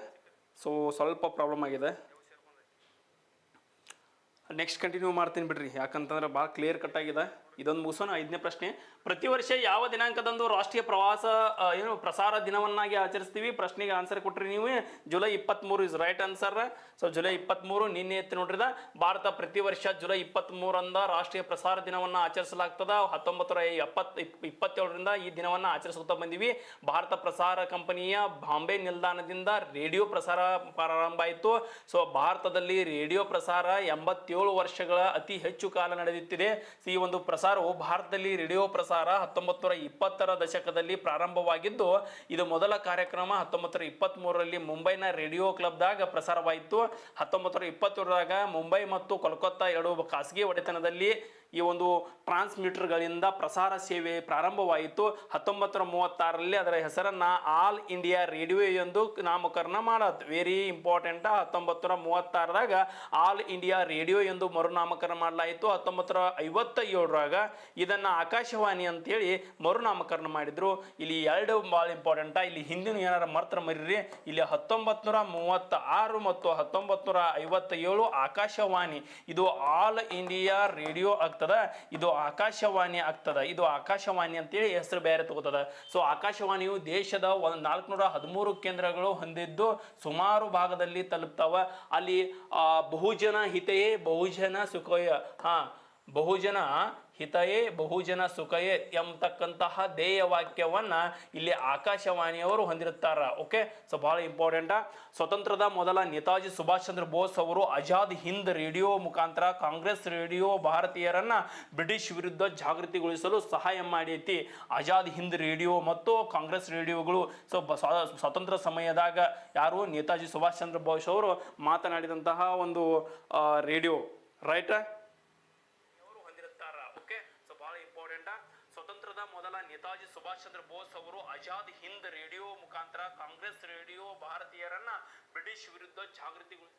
ಸೊ ಸ್ವಲ್ಪ ಪ್ರಾಬ್ಲಮ್ ಆಗಿದೆ. ನೆಕ್ಸ್ಟ್ ಕಂಟಿನ್ಯೂ ಮಾಡ್ತೀನಿ ಬಿಡ್ರಿ. ಯಾಕಂತಂದ್ರೆ ಭಾಳ ಕ್ಲಿಯರ್ ಕಟ್ ಆಗಿದೆ. ಇದೊಂದು ಮುಗಿಸೋಣ. ಐದನೇ ಪ್ರಶ್ನೆ, ಪ್ರತಿ ವರ್ಷ ಯಾವ ದಿನಾಂಕದಂದು ರಾಷ್ಟ್ರೀಯ ಪ್ರವಾಸ ಏನು ಪ್ರಸಾರ ದಿನವನ್ನಾಗಿ ಆಚರಿಸ್ತೀವಿ? ಪ್ರಶ್ನೆಗೆ ಆನ್ಸರ್ ಕೊಟ್ರಿ ನೀವು. ಜುಲೈ ಇಪ್ಪತ್ತ್ಮೂರು is right answer so July ಇಪ್ಪತ್ತ್ಮೂರು ನಿನ್ನೆ ಎತ್ತಿ ನೋಡ್ರಿದ. ಭಾರತ ಪ್ರತಿ ವರ್ಷ ಜುಲೈ ಇಪ್ಪತ್ತ್ಮೂರಂದ ರಾಷ್ಟ್ರೀಯ ಪ್ರಸಾರ ದಿನವನ್ನು ಆಚರಿಸಲಾಗ್ತದ. ಹತ್ತೊಂಬತ್ತು ನೂರ ಎಪ್ಪತ್, ಇಪ್- ಇಪ್ಪತ್ತೇಳರಿಂದ ಈ ದಿನವನ್ನು ಆಚರಿಸುತ್ತಾ ಬಂದಿವಿ. ಭಾರತ ಪ್ರಸಾರ ಕಂಪನಿಯ ಬಾಂಬೆ ನಿಲ್ದಾಣದಿಂದ ರೇಡಿಯೋ ಪ್ರಸಾರ ಪ್ರಾರಂಭ ಆಯಿತು. ಸೊ ಭಾರತದಲ್ಲಿ ರೇಡಿಯೋ ಪ್ರಸಾರ ಎಂಬತ್ತೇಳು ವರ್ಷಗಳ ಅತಿ ಹೆಚ್ಚು ಕಾಲ ನಡೆದಿತ್ತಿದೆ. ಈ ಒಂದು ಪ್ರಸಾರವು ಭಾರತದಲ್ಲಿ ರೇಡಿಯೋ ಪ್ರಸಾರ ಹತ್ತೊಂಬತ್ತು ನೂರ ಇಪ್ಪತ್ತರ ದಶಕದಲ್ಲಿ ಪ್ರಾರಂಭವಾಗಿದ್ದು, ಇದು ಮೊದಲ ಕಾರ್ಯಕ್ರಮ ಹತ್ತೊಂಬತ್ತು ನೂರ ಇಪ್ಪತ್ತ್ಮೂರರಲ್ಲಿ ಮುಂಬೈನ ರೇಡಿಯೋ ಕ್ಲಬ್ದಾಗ ಪ್ರಸಾರವಾಯಿತು. ಹತ್ತೊಂಬತ್ತು ನೂರ ಇಪ್ಪತ್ತೇಳರಾಗ ಮುಂಬೈ ಮತ್ತು ಕೋಲ್ಕತ್ತಾ ಎರಡು ಖಾಸಗಿ ಒಡೆತನದಲ್ಲಿ ಈ ಒಂದು ಟ್ರಾನ್ಸ್ಮಿಟರ್ಗಳಿಂದ ಪ್ರಸಾರ ಸೇವೆ ಪ್ರಾರಂಭವಾಯಿತು. ಹತ್ತೊಂಬತ್ತು ಮೂವತ್ತಾರರಲ್ಲಿ ಅದರ ಹೆಸರನ್ನು ಆಲ್ ಇಂಡಿಯಾ ರೇಡಿಯೋ ಎಂದು ನಾಮಕರಣ ಮಾಡೋದು. ವೆರಿ ಇಂಪಾರ್ಟೆಂಟ್ ಹತ್ತೊಂಬತ್ತು ನೂರ ಮೂವತ್ತಾರದಾಗ ಆಲ್ ಇಂಡಿಯಾ ರೇಡಿಯೋ ಎಂದು ಮರುನಾಮಕರಣ ಮಾಡಲಾಯಿತು. ಹತ್ತೊಂಬತ್ತು ನೂರ ಐವತ್ತ ಏಳರಾಗ ಇದನ್ನು ಆಕಾಶವಾಣಿ ಅಂತೇಳಿ ಮರುನಾಮಕರಣ ಮಾಡಿದರು. ಇಲ್ಲಿ ಎರಡು ಭಾಳ ಇಂಪಾರ್ಟೆಂಟ ಇಲ್ಲಿ ಹಿಂದಿನ ಏನಾರ ಮರ್ತ್ರ ಮರೀರಿ. ಇಲ್ಲಿ ಹತ್ತೊಂಬತ್ತು ನೂರ ಮೂವತ್ತ ಆರು ಮತ್ತು ಹತ್ತೊಂಬತ್ತು ನೂರ ಐವತ್ತ ಏಳು ಆಕಾಶವಾಣಿ. ಇದು ಆಲ್ ಇಂಡಿಯಾ ರೇಡಿಯೋ ಇದು ಆಕಾಶವಾಣಿ ಆಗ್ತದ. ಇದು ಆಕಾಶವಾಣಿ ಅಂತೇಳಿ ಹೆಸರು ಬೇರೆ ತಗೋತದ. ಸೊ ಆಕಾಶವಾಣಿಯು ದೇಶದ ಒಂದು ನಾಲ್ಕುನೂರ ಹದಿಮೂರು ಕೇಂದ್ರಗಳು ಹೊಂದಿದ್ದು ಸುಮಾರು ಭಾಗದಲ್ಲಿ ತಲುಪ್ತಾವ. ಅಲ್ಲಿ ಬಹುಜನ ಹಿತೆಯೇ ಬಹುಜನ ಸುಖಯ, ಹಾ, ಬಹುಜನ ಹಿತಯೇ ಬಹುಜನ ಸುಖಯೇ ಎಂಬತಕ್ಕಂತಹ ಧ್ಯೇಯ ವಾಕ್ಯವನ್ನ ಇಲ್ಲಿ ಆಕಾಶವಾಣಿಯವರು ಹೊಂದಿರುತ್ತಾರ. ಓಕೆ ಸೊ ಬಹಳ ಇಂಪಾರ್ಟೆಂಟ್ ಸ್ವತಂತ್ರದ ಮೊದಲ ನೇತಾಜಿ ಸುಭಾಷ್ ಚಂದ್ರ ಬೋಸ್ ಅವರು ಆಜಾದ್ ಹಿಂದ್ ರೇಡಿಯೋ ಮುಖಾಂತರ ಕಾಂಗ್ರೆಸ್ ರೇಡಿಯೋ ಭಾರತೀಯರನ್ನ ಬ್ರಿಟಿಷ್ ವಿರುದ್ಧ ಜಾಗೃತಿಗೊಳಿಸಲು ಸಹಾಯ ಮಾಡೈತಿ ಆಜಾದ್ ಹಿಂದ್ ರೇಡಿಯೋ ಮತ್ತು ಕಾಂಗ್ರೆಸ್ ರೇಡಿಯೋಗಳು. ಸೊ ಸ್ವತಂತ್ರ ಸಮಯದಾಗ ಯಾರು ನೇತಾಜಿ ಸುಭಾಷ್ ಚಂದ್ರ ಬೋಸ್ ಅವರು ಮಾತನಾಡಿದಂತಹ ಒಂದು ರೇಡಿಯೋ. ರೈಟ್ ಅವರು ಹೊಂದಿರುತ್ತಾರ ಓಕೆ ಸೊ ಬಹಳ ಇಂಪಾರ್ಟೆಂಟ್ ಸ್ವತಂತ್ರದ ಮೊದಲ ನೇತಾಜಿ ಸುಭಾಷ್ ಚಂದ್ರ ಬೋಸ್ ಅವರು ಆಜಾದ್ ಹಿಂದ್ ರೇಡಿಯೋ ಮುಖಾಂತರ ಕಾಂಗ್ರೆಸ್ ರೇಡಿಯೋ ಭಾರತೀಯರನ್ನ ಬ್ರಿಟಿಷ್ ವಿರುದ್ಧ ಜಾಗೃತಿಗೊಳಿಸ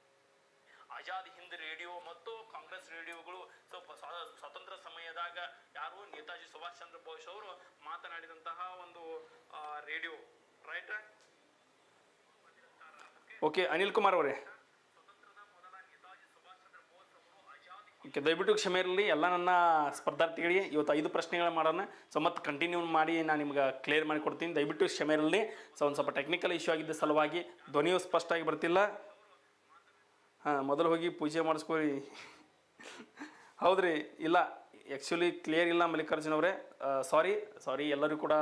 ಆಜಾದ್ ಹಿಂದ್ ರೇಡಿಯೋ ಮತ್ತು ಕಾಂಗ್ರೆಸ್ ರೇಡಿಯೋಗಳು ಸ್ವಲ್ಪ ಪ- ಸ್ವತಂತ್ರ ಸಮಯದಾಗ ಯಾರು ನೇತಾಜಿ ಸುಭಾಷ್ ಚಂದ್ರ ಬೋಸ್ ಅವರು ಮಾತನಾಡಿದಂತಹ ಒಂದು radio. Right okay Anil Kumar ಅವರೇ. ಓಕೆ, ದಯವಿಟ್ಟು ಕ್ಷಮೆ ಇರಲಿ. ಎಲ್ಲ ನನ್ನ ಸ್ಪರ್ಧಾರ್ಥಿಗಳಿಗೆ ಇವತ್ತು ಐದು ಪ್ರಶ್ನೆಗಳು ಮಾಡೋಣ. ಸೊ ಮತ್ತೆ ಕಂಟಿನ್ಯೂ ಮಾಡಿ ನಾನು ನಿಮ್ಗೆ ಕ್ಲಿಯರ್ ಮಾಡಿ ಕೊಡ್ತೀನಿ. ದಯವಿಟ್ಟು ಕ್ಷಮೆ ಇರಲಿ. ಸೊ ಒಂದು ಸ್ವಲ್ಪ ಟೆಕ್ನಿಕಲ್ ಇಶ್ಯೂ ಆಗಿದ್ದ ಸಲುವಾಗಿ ಧ್ವನಿಯು ಸ್ಪಷ್ಟವಾಗಿ ಬರ್ತಿಲ್ಲ. ಹಾಂ, ಮೊದಲು ಹೋಗಿ ಪೂಜೆ ಮಾಡಿಸ್ಕೊಳ್ಳಿ. ಹೌದ್ರಿ, ಇಲ್ಲ ಆ್ಯಕ್ಚುಲಿ ಕ್ಲಿಯರ್ ಇಲ್ಲ ಮಲ್ಲಿಕಾರ್ಜುನ್ ಅವರೇ. ಸಾರಿ ಸಾರಿ ಎಲ್ಲರಿಗೂ ಕೂಡ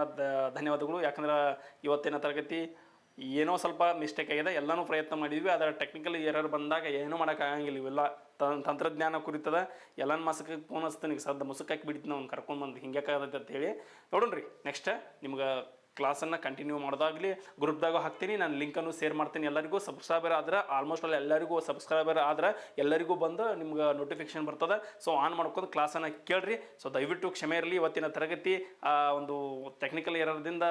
ಧನ್ಯವಾದಗಳು. ಯಾಕಂದ್ರೆ ಇವತ್ತಿನ ತರಗತಿ ಏನೋ ಸ್ವಲ್ಪ ಮಿಸ್ಟೇಕ್ ಆಗಿದೆ. ಎಲ್ಲನೂ ಪ್ರಯತ್ನ ಮಾಡಿದ್ವಿ. ಅದರ ಟೆಕ್ನಿಕಲ್ ಎರರ್ ಬಂದಾಗ ಏನೂ ಮಾಡೋಕ್ಕಾಗಂಗಿಲ್ಲ ಇವೆಲ್ಲ. ತಂತ್ರಜ್ಞಾನ ಕುರಿತದ ಎಲ್ಲನ ಮಾಸಕ್ಕೆ ಫೋನ್ ಹಚ್ತಾನೆ. ಸದ್ದ ಮುಸುಕಾಕಿ ಬಿಡ್ತೀನಿ ಅವ್ನು ಕರ್ಕೊಂಡು ಬಂದು ಹಿಂಗೆ ಅಂತ ಹೇಳಿ ನೋಡೋಣ್ರಿ. ನೆಕ್ಸ್ಟ್ ನಿಮ್ಗೆ ಕ್ಲಾಸನ್ನು ಕಂಟಿನ್ಯೂ ಮಾಡೋದಾಗಲಿ ಗ್ರೂಪ್ದಾಗೂ ಹಾಕ್ತೀನಿ. ನಾನು ಲಿಂಕನ್ನು ಶೇರ್ ಮಾಡ್ತೀನಿ ಎಲ್ಲರಿಗೂ. ಸಬ್ಸ್ಕ್ರೈಬರ್ ಆದ್ರೆ ಆಲ್ಮೋಸ್ಟ್ ಅಲ್ಲಿ ಎಲ್ಲರಿಗೂ ಸಬ್ಸ್ಕ್ರೈಬರ್ ಆದ್ರೆ ಎಲ್ಲರಿಗೂ ಬಂದು ನಿಮ್ಗೆ ನೋಟಿಫಿಕೇಶನ್ ಬರ್ತದೆ. ಸೊ ಆನ್ ಮಾಡ್ಕೊಂಡು ಕ್ಲಾಸನ್ನು ಕೇಳ್ರಿ. ಸೊ ದಯವಿಟ್ಟು ಕ್ಷಮೆ ಇರಲಿ. ಇವತ್ತಿನ ತರಗತಿ ಒಂದು ಟೆಕ್ನಿಕಲ್ ಎರರ್ದಿಂದ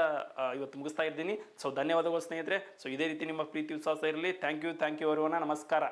ಇವತ್ತು ಮುಗಿಸ್ತಾ ಇದ್ದೀನಿ. ಸೊ ಧನ್ಯವಾದಗಳು ಸ್ನೇಹಿತರೆ. ಸೊ ಇದೇ ರೀತಿ ನಿಮ್ಮ ಪ್ರೀತಿ ವಿಶ್ವಾಸ ಇರಲಿ. ಥ್ಯಾಂಕ್ ಯು ಥ್ಯಾಂಕ್ ಯು ಅವರವನ್ನ ನಮಸ್ಕಾರ.